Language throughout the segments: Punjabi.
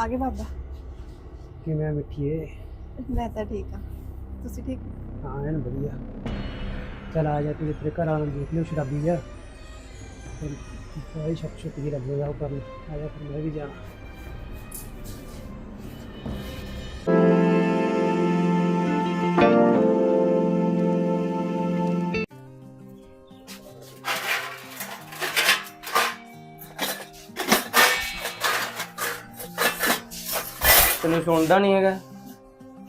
ਆ ਗਏ ਬਾਬਾ। ਕਿਵੇਂ ਮਿੱਠੀਏ ਮੈਂ ਤਾਂ ਠੀਕ ਆ। ਤੁਸੀਂ ਠੀਕ? ਹਾਂ ਐਨ ਵਧੀਆ। ਚਲ ਆ ਜਾ ਤੂੰ ਤੇਰੇ ਘਰ ਆਣ ਦੇਖ ਲਿਓ ਸ਼ਰਾਬੀ ਆ। ਫਿਰ ਕੋਈ ਸ਼ੱਕ ਸ਼ੁਕ ਜੀ ਲੱਗੇਗਾ ਕਰਨ ਆ ਜਾ ਫਿਰ ਮੈਂ ਵੀ ਜਾਣਾ ਸੁਣਦਾ ਨਹੀਂ ਹੈਗਾ।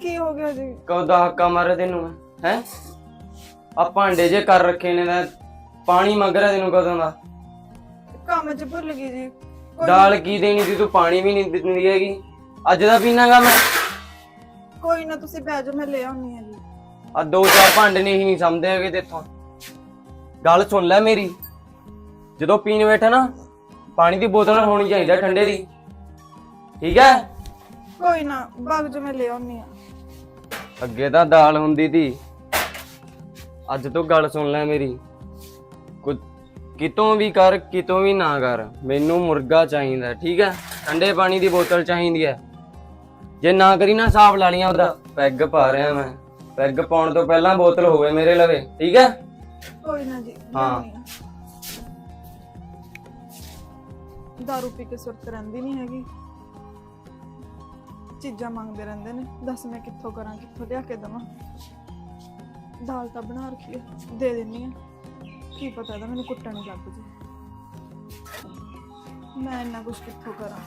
ਕੀ ਹੋ ਗਿਆ ਜੀ? ਕਦੋਂ ਦਾ ਹੱਕਾ ਮਾਰੇ ਤੈਨੂੰ ਹੈ ਹੈ? ਆ ਭਾਂਡੇ ਜੇ ਕਰ ਰੱਖੇ ਨੇ ਤਾਂ ਪਾਣੀ ਮੰਗ ਰਿਹਾ ਤੈਨੂੰ ਕਦੋਂ ਦਾ? ਕੰਮ 'ਚ ਭੁੱਲ ਗਈ ਜੀ। ਕੋਈ- ਦਾਲ ਕੀ ਦੇਣੀ ਸੀ ਤੂੰ ਪਾਣੀ ਵੀ ਨਹੀਂ ਦਿੰਦੀ ਹੈਗੀ। ਅੱਜ ਦਾ ਪੀਣਾਗਾ ਮੈਂ? ਕੋਈ ਨਾ ਤੁਸੀਂ ਬਹਿ ਜਾਓ ਮੈਂ ਲੈ ਆਉਣੀ ਆ ਜੀ। ਆ ਦੋ ਚਾਰ ਭਾਂਡੇ ਨਹੀਂ ਨਹੀਂ ਸਮਝਦੇ ਹੈਗੇ ਤੇਥੋਂ। ਗੱਲ ਸੁਣ ਲੈ ਮੇਰੀ। ਜਦੋਂ ਪੀਣ ਬੈਠਾ ਨਾ ਪਾਣੀ ਦੀ ਬੋਤਲ ਹੋਣੀ ਚਾਹੀਦੀ ਠੰਡੇ ਦੀ। ਠੀਕ ਹੈ? ਕੋਈ ਨਾ ਬਾਗ ਜੋ ਮੈਂ ਲੈ ਆਉਣੀ ਆ ਅੱਗੇ ਤਾਂ ਦਾਲ ਹੁੰਦੀ ਤੀ। ਅੱਜ ਤੋਂ ਗੱਲ ਸੁਣ ਲੈ ਮੇਰੀ। ਕਿਤੋਂ ਵੀ ਕਰ ਕਿਤੋਂ ਵੀ ਨਾ ਕਰ ਮੈਨੂੰ ਮੁਰਗਾ ਚਾਹੀਦਾ ਠੀਕ ਹੈ? ਠੰਡੇ ਪਾਣੀ ਦੀ ਬੋਤਲ ਚਾਹੀਦੀ ਹੈ। ਜੇ ਨਾ ਕਰੀ ਨਾ ਹਿਸਾਬ ਲਾ ਲੀਆਂ ਉਹਦਾ। ਪੈਗ ਪਾ ਰਿਹਾ ਮੈਂ। ਪੈਗ ਪਾਉਣ ਤੋਂ ਪਹਿਲਾਂ ਬੋਤਲ ਹੋਵੇ ਮੇਰੇ ਲਵੇ ਠੀਕ ਹੈ? ਕੋਈ ਨਾ ਜੀ ਹਾਂ। ਦਾਰੂ ਪੀ ਕੇ ਸੁਰਤ ਰਹਿੰਦੀ ਨਹੀਂ ਹੈਗੀ। ਚੀਜ਼ਾਂ ਮੰਗਦੇ ਰਹਿੰਦੇ ਨੇ। ਦੱਸ ਮੈਂ ਕਿੱਥੋਂ ਕਰਾਂ, ਕਿੱਥੋਂ ਲਿਆ ਕੇ ਦਵਾਂ। ਦਾਲ ਤਾਂ ਬਣਾ ਰੱਖੀ ਹੈ ਦੇ ਦਿੰਨੀ ਆ। ਕੀ ਪਤਾ ਇਹਦਾ ਮੈਨੂੰ ਕੁੱਟਣ ਹੀ ਲੱਗ ਜੇ। ਮੈਂ ਇੰਨਾ ਕੁਝ ਕਿੱਥੋਂ ਕਰਾਂ?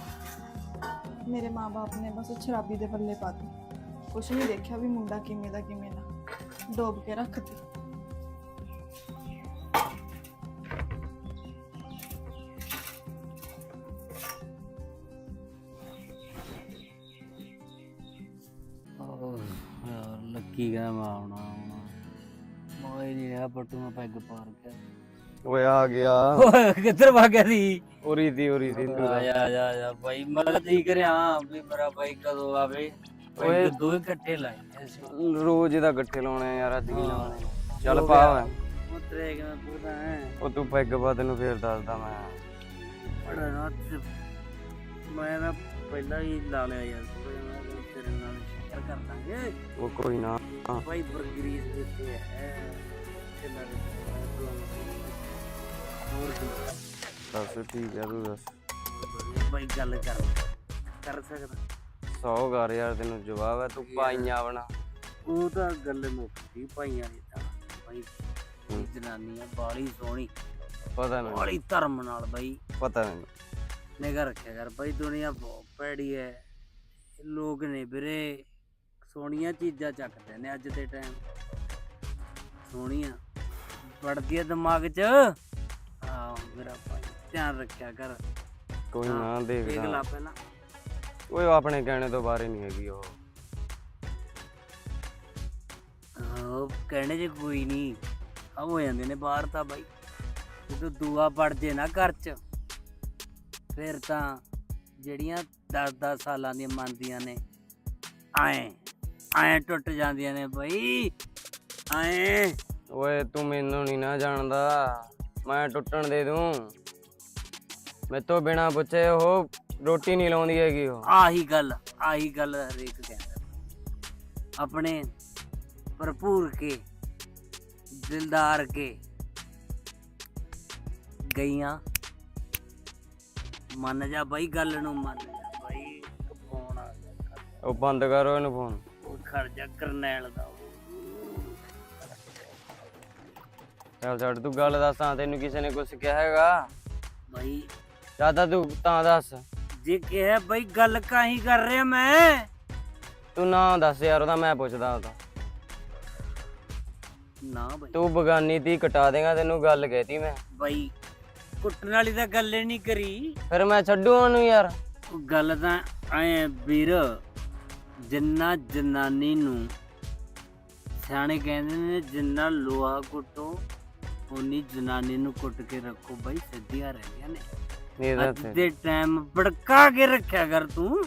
ਮੇਰੇ ਮਾਪੇ ਨੇ ਬਸ ਸ਼ਰਾਬੀ ਦੇ ਪੱਲੇ ਪਾ ਦਿੱਤੇ। ਕੁਛ ਨਹੀਂ ਦੇਖਿਆ ਵੀ ਮੁੰਡਾ ਕਿਵੇਂ ਦਾ ਕਿਵੇਂ ਦਾ ਡੋਬ ਕੇ ਰੱਖਤੀ ਪੱਟੂ ਮੈਂ ਪੈਗ ਪਾਰ ਕੇ ਓਏ ਆ ਗਿਆ। ਓਏ ਕਿੱਧਰ ਭੱਗ ਗਿਆ ਸੀ? ਉਰੀ ਦੀ ਉਰੀ ਦੀ। ਤੂੰ ਆ ਜਾ ਜਾ ਜਾ ਭਾਈ ਮੈਂ ਠੀਕ ਰਿਆ ਵੀ ਮੇਰਾ ਭਾਈ ਕਦੋਂ ਆਵੇ। ਓਏ। ਦੋ ਇਕੱਠੇ ਲਾਏ ਰੋਜ਼ ਇਹਦਾ ਗੱਠੇ ਲਾਉਣੇ ਯਾਰ ਅੱਜ ਕੀ ਲਾਉਣੇ ਚੱਲ ਪਾ। ਉਤਰੇ ਕਿ ਪੂਰਾ ਹੈ? ਉਹ ਤੂੰ ਪੈਗ ਪਾ ਤੈਨੂੰ ਫੇਰ ਦੱਸਦਾ ਮੈਂ। ਬੜਾ ਨਾ ਤੇ ਮੈਂ ਨਾ ਪਹਿਲਾਂ ਹੀ ਲਾ ਲਿਆ ਯਾਰ ਤੇਰੇ ਨਾਲ ਸ਼ੇਅਰ ਕਰ ਦਾਂਗੇ। ਉਹ ਕੋਈ ਨਾ। ਭਾਈ ਬਰਗਰੀਜ਼ ਦਿੱਤੇ ਹੈ। ਤੇ ਮੈਂ ਹੋਰ ਕੀ ਦੱਸ ਠੀਕ ਆ ਤੂੰ ਦੱਸ? ਭਾਈ ਗੱਲ ਕਰ ਕਰ ਸਕਦਾ। ਸੌ ਘਰ ਯਾਰ ਤੈਨੂੰ ਜਵਾਬ ਹੈ ਤੂੰ ਪਾਈਆਂ ਬਣਾ। ਉਹ ਤਾਂ ਗੱਲ ਮੁੱਕੀ ਭਾਈਆਂ ਦੀ ਤਾਂ। ਭਾਈ ਇਹ ਜਨਾਨੀ ਆ ਬਾਲੀ ਸੋਹਣੀ। ਪਤਾ ਮੈਨੂੰ। ਬਾਲੀ ਧਰਮ ਨਾਲ ਬਾਈ। ਪਤਾ ਮੈਨੂੰ। ਨਿਗਰ ਰੱਖਿਆ ਕਰ ਭਾਈ ਦੁਨੀਆ ਬਹੁਤ ਭੈੜੀ ਹੈ ਲੋਕ ਨੇ ਵੀਰੇ ਸੋਹਣੀਆਂ ਚੀਜ਼ਾਂ ਚੱਕਦੇ ਨੇ ਅੱਜ ਦੇ ਟਾਈਮ ਸੋਹਣੀਆਂ ਵੜਦੀ ਹੈ ਦਿਮਾਗ 'ਚ। ਆ ਮੇਰਾ ਭਾਈ ਧਿਆਨ ਰੱਖਿਆ ਕਰ। ਕੋਈ ਨਾ ਦੇਖ ਦੇਖਦਾ। ਲਾ ਪਹਿਲਾਂ। ਓਏ ਉਹ ਆਪਣੇ ਕਹਿਣੇ ਤੋਂ ਬਾਹਰ ਹੀ ਨਹੀਂ ਹੈਗੀ ਉਹ। ਉਹ ਕਹਿਣੇ 'ਚ ਕੋਈ ਨਹੀਂ। ਆ ਹੋ ਜਾਂਦੇ ਨੇ ਬਾਹਰ ਤਾਂ ਬਾਈ। ਜਦੋਂ ਦੂਆ ਪੜ ਜੇ ਨਾ ਘਰ 'ਚ ਫਿਰ ਤਾਂ ਜਿਹੜੀਆਂ 10-10 ਸਾਲਾਂ ਦੀਆਂ ਮੰਨਦੀਆਂ ਨੇ ਐ ਐ ਟੁੱਟ ਜਾਂਦੀਆਂ ਨੇ ਬਾਈ। ਐ ਓਏ ਤੂੰ ਮੈਨੂੰ ਨਹੀਂ ਨਾ ਜਾਣਦਾ। ਮੈਂ ਟੁੱਟਣ ਦੇ ਦੂੰ। ਮੈਂ ਤੋਂ ਬਿਨਾ ਪੁੱਛੇ ਉਹ ਰੋਟੀ ਨਹੀਂ ਲਾਉਂਦੀ ਹੈਗੀ ਉਹ। ਆਹੀ ਗੱਲ ਆਹੀ ਗੱਲ ਹਰੇਕ ਕਹਿੰਦਾ। ਆਪਣੇ ਭਰਪੂਰ ਕੇ ਦਿਲਦਾਰ ਕੇ ਗਈਆਂ। ਮੰਨ ਜਾ ਬਾਈ ਗੱਲ ਨੂੰ ਮੰਨ ਜਾ ਬਾਈ। ਫੋਨ ਆ ਗਿਆ। ਉਹ ਬੰਦ ਕਰੋ ਇਹਨੂੰ ਫੋਨ। ਉਹ ਖਰਜਾ ਕਰਨੈਲ ਦਾ। ਉਹ। ਚੱਲ ਛੱਡ ਤੂੰ ਗੱਲ ਦੱਸਾਂ ਤੈਨੂੰ ਕਿਸੇ ਨੇ ਕੁਝ ਕਿਹਾ ਹੈਗਾ? ਬਾਈ। ਜ਼ਿਆਦਾ ਤੂੰ ਤਾਂ ਦੱਸ। ਜੇ ਕਿਹਾ ਬਾਈ ਗੱਲ ਕਾਹੀ ਕਰ ਰਿਹਾ ਮੈਂ? ਤੂੰ ਨਾ ਦੱਸ ਯਾਰ ਉਹਦਾ ਮੈਂ ਪੁੱਛਦਾ ਉਹਦਾ। ਨਾ ਬਾਈ। ਤੂੰ ਬਗਾਨੀ ਤੀ ਕਟਾ ਦੇਗਾ ਤੈਨੂੰ ਗੱਲ ਕਹਿਤੀ ਮੈਂ। ਬਾਈ ਕੁੱਟਣ ਵਾਲੀ ਤਾਂ ਗੱਲ ਹੀ ਨਹੀਂ ਕਰੀ। ਫਿਰ ਮੈਂ ਛੱਡੂ ਉਹਨੂੰ ਯਾਰ। ਉਹ ਗੱਲ ਤਾਂ ਐ ਵੀਰ ਜਿੰਨਾ ਜਨਾਨੀ ਨੂੰ ਸਿਆਣੇ ਕਹਿੰਦੇ ਨੇ ਜਿੰਨਾ ਲੋਹਾ ਕੁੱਟੋ ਉਨੀ ਜਨਾਨੀ ਨੂੰ ਕੁੱਟ ਕੇ ਰੱਖੋ ਬਾਈ ਸਿੱਧੀਆਂ ਰਹਿੰਦੀਆਂ ਨੇ। ਅੱਜ ਦੇ ਟਾਈਮ ਭੜਕਾ ਕੇ ਰੱਖਿਆ ਕਰ ਤੂੰ।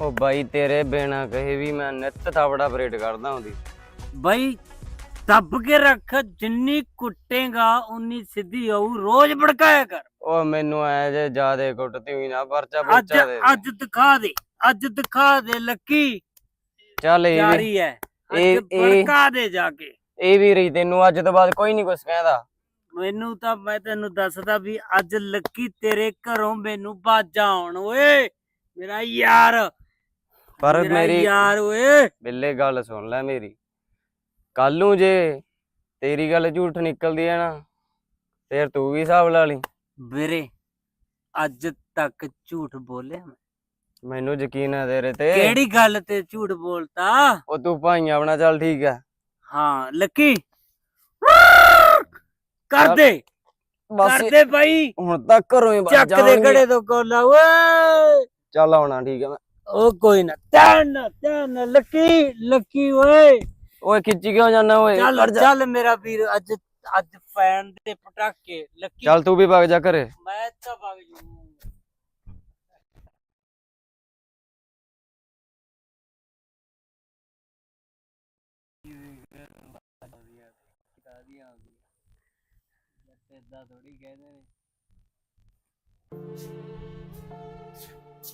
ਉਹ ਬਾਈ ਤੇਰੇ ਬਿਨਾ ਕਹੇ ਵੀ ਮੈਂ ਨਿੱਤ ਥਾਪੜਾ ਪਰੇਡ ਕਰਦਾ ਹੁੰਦੀ। ਬਾਈ ਦੱਬ ਕੇ ਰੱਖ ਜਿੰਨੀ ਕੁੱਟੇਗਾ ਉਨੀ ਸਿੱਧੀ ਆਊ। ਰੋਜ਼ ਭੜਕਾਇਆ ਕਰ। ਉਹ ਮੈਨੂੰ ਐ ਜੇ ਜਿਆਦੇ ਕੁੱਟਦੀ ਹੋਈ ਨਾ ਪਰਚਾ ਅੱਜ ਪੁਰਚਾ ਦੇ ਦੇ। ਅੱਜ ਦਿਖਾ ਦੇ ਅੱਜ ਦਿਖਾ ਦੇ ਲੱਕੀ। ਚੱਲ ਇਹ ਵੀ। ਜਾਰੀ ਹੈ। ਅੱਜ ਇਹ- ਇਹ- ਭੜਕਾ ਦੇ ਜਾ ਕੇ। ਇਹ ਵੀ ਰਹੀ ਤੈਨੂੰ ਅੱਜ ਤੋਂ ਬਾਅਦ ਕੋਈ ਨਹੀਂ ਕੁਛ ਕਹਿੰਦਾ। ਮੈਨੂੰ ਤਾਂ ਮੈਂ ਤੈਨੂੰ ਦੱਸਦਾ ਵੀ ਅੱਜ ਲੱਕੀ ਤੇਰੇ ਘਰੋਂ ਮੈਨੂੰ ਬਾਜਾ ਆਉਣ ਓਏ। ਮੇਰਾ ਯਾਰ। ਪਰ ਮੇਰਾ ਮੇਰੀ ਯਾਰ ਓਏ। ਬਿੱਲੇ ਗੱਲ ਸੁਣ ਲੈ ਮੇਰੀ। ਕੱਲ ਨੂੰ ਜੇ ਤੇਰੀ ਗੱਲ ਝੂਠ ਨਿਕਲਦੀ ਹੈ ਨਾ ਫੇਰ ਤੂੰ ਵੀ ਹਿਸਾਬ ਲਾ ਲਈ। ਵੀਰੇ ਅੱਜ ਤੱਕ ਝੂਠ ਬੋਲਿਆ ਮੈਂ। ਮੈਨੂੰ ਯਕੀਨ ਹੈ ਤੇਰੇ ਤੇ। ਕਿਹੜੀ ਗੱਲ ਤੇ ਝੂਠ ਬੋਲਤਾ? ਉਹ ਤੂੰ ਭਾਈਆਂ ਆਪਣਾ ਚੱਲ ਠੀਕ ਹੈ। ਹਾਂ ਲੱਕੀ। ਕਰ ਦੇ। ਬਸ ਕਰ ਦੇ ਭਾਈ ਹੁਣ ਤਾਂ ਘਰੋਂ ਹੀ ਚੱਕ ਦੇ ਘੜੇ ਤੋਂ ਕੋਲਾ ਓਏ। ਚੱਲ ਆਉਣਾ ਠੀਕ ਹੈ ਮੈਂ। ਉਹ ਕੋਈ ਨਾ ਧਿਆਨ ਨਾਲ ਲੱਕੀ ਲੱਕੀ ਓਏ। ਓਏ ਖਿੱਚੀ ਕਿਉਂ ਜਾਣਾ ਓਏ? ਚੱਲ। ਚੱਲ ਮੇਰਾ ਵੀਰ ਅੱਜ ਅੱਜ ਫੈਨ ਦੇ ਪਟਾਕੇ ਲੱਕੀ। ਚੱਲ ਤੂੰ ਵੀ ਵਗ ਜਾ ਘਰੇ। ਮੈਂ ਤਾਂ ਵਗ ਜੂ ਏਦਾਂ ਥੋੜੀ ਕਹਿੰਦੇ ਨੇ।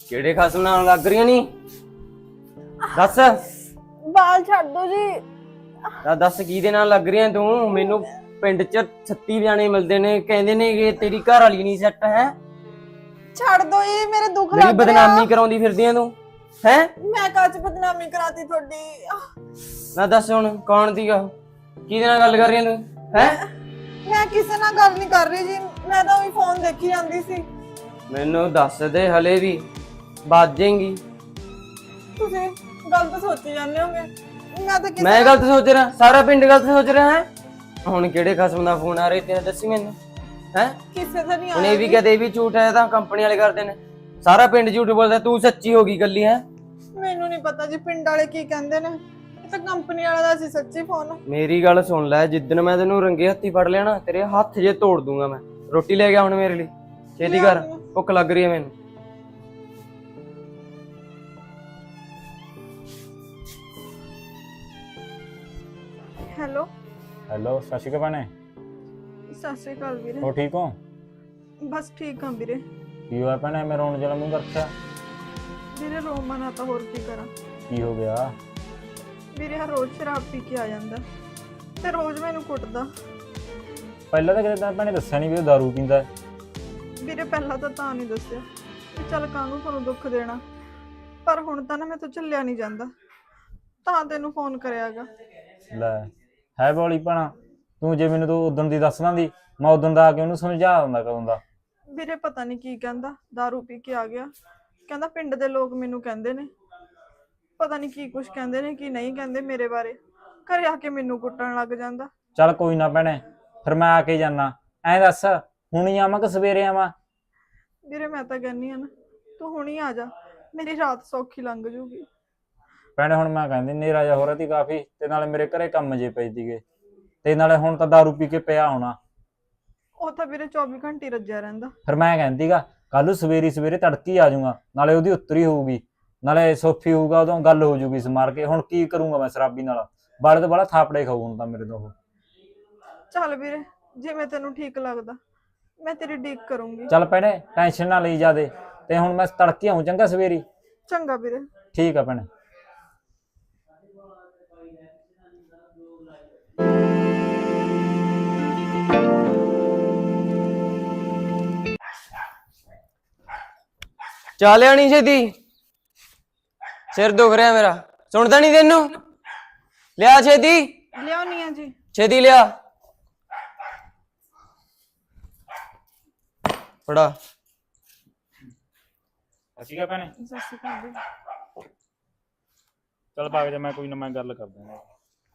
ਕਿਹੜੇ ਖਸਮ ਨਾਲ ਲੱਗ ਰਹੀਆਂ ਨਹੀਂ ਦੱਸ। ਬਾਲ ਛੱਡ ਦੋ ਜੀ। ਤਾਂ ਦੱਸ ਕੀ ਦੇ ਨਾਲ ਲੱਗ ਰਹੀਆਂ ਤੂੰ? ਮੈਨੂੰ ਪਿੰਡ 'ਚ 36 ਜਾਣੇ ਮਿਲਦੇ ਨੇ ਕਹਿੰਦੇ ਨੇ ਕਿ ਤੇਰੀ ਘਰ ਵਾਲੀ ਨਹੀਂ ਸੈੱਟ ਹੈ। ਛੱਡ ਦੋ ਜੀ ਮੇਰੇ ਦੁੱਖ ਲੱਗ ਰਿਹਾ ਬਦਨਾਮੀ ਕਰਾਉਂਦੀ ਫਿਰਦੀ ਆ ਤੂੰ ਹੈ? ਮੈਂ ਕਾਚ ਬਦਨਾਮੀ ਕਰਾਤੀ ਤੁਹਾਡੀ? ਨਾ ਦੱਸ ਹੁਣ ਕੌਣ ਸੀਗਾ? ਉਹ? ਕਿਹਦੇ ਨਾਲ ਗੱਲ ਕਰ ਰਹੀ ਆ ਤੂੰ ਹੈ? ਮੈਂ ਕਿਸੇ ਨਾਲ ਗੱਲ ਨਹੀਂ ਕਰ ਰਹੀ ਜੀ। ਮੈਂ ਤਾਂ ਉਹੀ ਫੋਨ ਦੇਖੀ ਜਾਂਦੀ ਸੀ। ਮੈਨੂੰ ਦੱਸ ਦੇ ਹਲੇ ਵੀ ਬਾਜੇਂਗੀ ਤੁਸੀਂ ਗਲਤ ਸੋਚੀ ਜਾਂਦੇ ਹੋਗੇ। ਮੈਂ ਤਾਂ ਕਿਸੇ ਮੈਂ ਗਲਤ ਸੋਚ ਰਿਹਾ ਸਾਰਾ ਪਿੰਡ ਗਲਤ ਸੋਚ ਰਿਹਾ ਹੈ? ਹੁਣ ਕਿਹੜੇ ਖਸਮ ਦਾ ਫੋਨ ਆ ਰਿਹਾ ਤੇਰਾ ਦੱਸੀ ਮੈਨੂੰ ਹੈ? ਕਿਸੇ ਦਾ ਨਹੀਂ ਇਹ ਆਇਆ ਵੀ ਜੀ। ਕਹਦੇ ਇਹ ਵੀ ਝੂਠ ਹੈ ਤਾਂ ਕੰਪਨੀ ਵਾਲੇ ਕਰਦੇ ਨੇ। ਸਾਰਾ ਪਿੰਡ ਝੂਠ ਬੋਲਦਾ ਤੂੰ ਸੱਚੀ ਹੋ ਗਈ ਗੱਲੀ ਹੈ? ਮੈਨੂੰ ਨਹੀਂ ਪਤਾ ਜੀ ਪਿੰਡ ਵਾਲੇ ਕੀ ਕਹਿੰਦੇ ਨੇ। ਇਹ ਤਾਂ ਕੰਪਨੀ ਵਾਲਾ ਦਾ ਸੀ ਸੱਚੀ ਫੋਨ ਮੇਰੀ ਗੱਲ ਸੁਣ ਲੈ ਜਿੱਦਣ ਮੈਂ ਤੈਨੂੰ ਰੰਗੇ ਹੱਥੀ ਫੜ ਲਿਆ ਨਾ ਤੇਰੇ ਹੱਥ ਜੇ ਤੋੜ ਦੂੰਗਾ ਮੈਂ। ਰੋਟੀ ਲੈ ਗਿਆ ਹੁਣ ਮੇਰੇ ਲਈ। ਛੇਤੀ ਕਰ ਭੁੱਖ ਲੱਗ ਰਹੀ ਹੈ ਮੈਨੂੰ। ਹੈਲੋ ਹੈਲੋ ਸਤਿ ਸ਼੍ਰੀ ਅਕਾਲ ਭੈਣੇ। ਸਤਿ ਸ਼੍ਰੀ ਅਕਾਲ ਵੀਰੇ। ਹੋ ਠੀਕ ਹੋ? ਬਸ ਠੀਕ ਹਾਂ ਵੀਰੇ। ਕੀ ਹੋਇਆ ਭੈਣੇ? ਮੈਂ ਰੋਣ ਜਲਾ ਮੂੰਹ ਰੱਖਿਆ ਵੀਰੇ ਰੋਮਾ ਨਾ ਤਾਂ ਹੋਰ ਕੀ ਕਰਾਂ। ਕੀ ਹੋ ਗਿਆ? ਵੀਰੇ ਹਰ ਰੋਜ਼ ਸ਼ਰਾਬ ਪੀ ਕੇ ਆ ਜਾਂਦਾ। ਤੇ ਰੋਜ਼ ਮੈਨੂੰ ਕੁੱਟਦਾ। ਪਹਿਲਾਂ ਤਾਂ ਕਿਤੇ ਤਾਂ ਭੈਣੇ ਦੱਸਿਆ ਨਹੀਂ ਵੀ ਉਹ ਦਾਰੂ ਪੀਂਦਾ। ਹੈ। ਵੀਰੇ ਪਹਿਲਾਂ ਤਾਂ ਤਾਂ ਨਹੀਂ ਦੱਸਿਆ ਕਿ ਚੱਲ ਕਾਹਨੂੰ ਤੁਹਾਨੂੰ ਦੁੱਖ ਦੇਣਾ। ਪਰ ਹੁਣ ਤਾਂ ਨਾ ਮੈਂ ਤੋਂ ਚੱਲਿਆ ਨਹੀਂ ਜਾਂਦਾ। ਤਾਂ ਤੈਨੂੰ ਫੋਨ ਕਰਿਆਗਾ। ਲੈ ਹੈ ਬੋਲੀ ਭਣਾ। ਤੂੰ ਜੇ ਮੈਨੂੰ ਤੂੰ ਉਦੋਂ ਦੀ ਦੱਸਣਾ ਦੀ ਮੈਂ ਉਦੋਂ ਦਾ ਆ ਕੇ ਉਹਨੂੰ ਸਮਝਾ ਦਿੰਦਾ ਕਦੋਂ ਦਾ। ਵੀਰੇ ਪਤਾ ਨਹੀਂ ਕੀ ਕਹਿੰਦਾ। दारू ਪੀ ਕੇ ਆ ਗਿਆ। ਕਹਿੰਦਾ ਪਿੰਡ ਦੇ ਲੋਕ ਮੈਨੂੰ ਕਹਿੰਦੇ ਨੇ। ਪਤਾ ਨਹੀਂ ਕੀ ਕੁਝ ਕਹਿੰਦੇ ਨੇ ਕੀ ਨਹੀਂ ਕਹਿੰਦੇ ਮੇਰੇ ਬਾਰੇ। ਘਰੇ ਆ ਕੇ ਮੈਨੂੰ ਕੁੱਟਣ ਲੱਗ ਜਾਂਦਾ। ਚੱਲ ਕੋਈ ਨਾ ਭੈਣੇ ਫਿਰ ਮੈਂ ਆ ਕੇ ਜਾਣਾ ਐਂ ਦੱਸ ਹੁਣ ਹੀ ਆਵਾਂ ਕਿ ਸਵੇਰੇ ਆਵਾਂ? ਵੀਰੇ ਮੈਂ ਤਾਂ ਕਹਿੰਨੀ ਆ ਨਾ ਤੂੰ ਹੁਣੀ ਆ ਜਾ ਮੇਰੀ ਰਾਤ ਸੌਖੀ ਲੰਘ ਜੂਗੀ। ਭੈਣੇ ਹੁਣ ਮੈਂ ਕਹਿੰਦੀ ਨੇਰਾ ਜਾ ਹੋ ਰਿਹਾ ਤੀ ਕਾਫੀ ਤੇ ਨਾਲੇ ਮੇਰੇ ਘਰੇ ਕੰਮ ਜੇ ਪਈ ਤੀਗੇ ਤੇ ਨਾਲੇ ਹੁਣ ਤਾਂ ਦਾਰੂ ਪੀ ਕੇ ਪਿਆ ਹੋਣਾ। ਉਹ ਤਾਂ ਵੀਰੇ 24 ਘੰਟੇ ਰੱਜਿਆ ਰਹਿੰਦਾ। ਫਿਰ ਮੈਂ ਕਹਿੰਦੀਗਾ ਕੱਲ ਨੂੰ ਸਵੇਰੀ ਸਵੇਰੇ ਤੜਕੀ ਆ ਜਾਊਗਾ ਨਾਲੇ ਉਹਦੀ ਉੱਤਰੀ ਹੋਊਗੀ। ਨਾਲੇ ਸੋਫੀ ਹੋਊਗਾ ਉਦੋਂ ਗੱਲ ਹੋ ਜੂਗੀ ਸਮਾਰ ਕੇ। ਹੁਣ ਕੀ ਕਰੂੰਗਾ ਮੈਂ ਸ਼ਰਾਬੀ ਨਾਲ? ਬਾਲੇ ਤੋਂ ਬਾਲਾ ਥਾਪੜੇ ਖਾਊ ਹੁਣ ਤਾਂ ਮੇਰੇ ਤੋਂ ਉਹ। ਚੱਲ ਵੀਰੇ ਜਿਵੇਂ ਤੈਨੂੰ ਠੀਕ ਲੱਗਦਾ ਮੈਂ ਤੇਰੀ ਡੀਕ ਕਰੂੰਗੀ। ਚੱਲ ਭੈਣੇ ਟੈਨਸ਼ਨ ਨਾ ਲਈ ਜਾਦੇ ਤੇ ਹੁਣ ਮੈਂ ਤੜਕੀ ਆਉਂ ਚੰਗਾ ਸਵੇਰੀ? ਚੰਗਾ ਵੀਰੇ। ਠੀਕ ਆ ਭੈਣੇ। ਚਾਲਿਆ ਨਹੀਂ ਛੇਤੀ? ਸਿਰ ਦੁਖ ਰਿਹਾ ਮੇਰਾ। ਸੁਣਦਾ ਨਹੀਂ ਤੈਨੂੰ? ਲਿਆ ਛੇਤੀ। ਲਿਆਉਣੀ ਆ ਜੀ। ਛੇਤੀ ਲਿਆ। ਫੜਾ। ਠੀਕ ਆ ਭੈਣੇ। ਸਤਿ ਸ਼੍ਰੀ ਅਕਾਲ ਵੀਰੇ। ਚੱਲ ਭਾਗ ਜਾ ਮੈਂ ਕੋਈ ਨਾ ਮੈਂ ਗੱਲ ਕਰ ਦੂੰਗਾ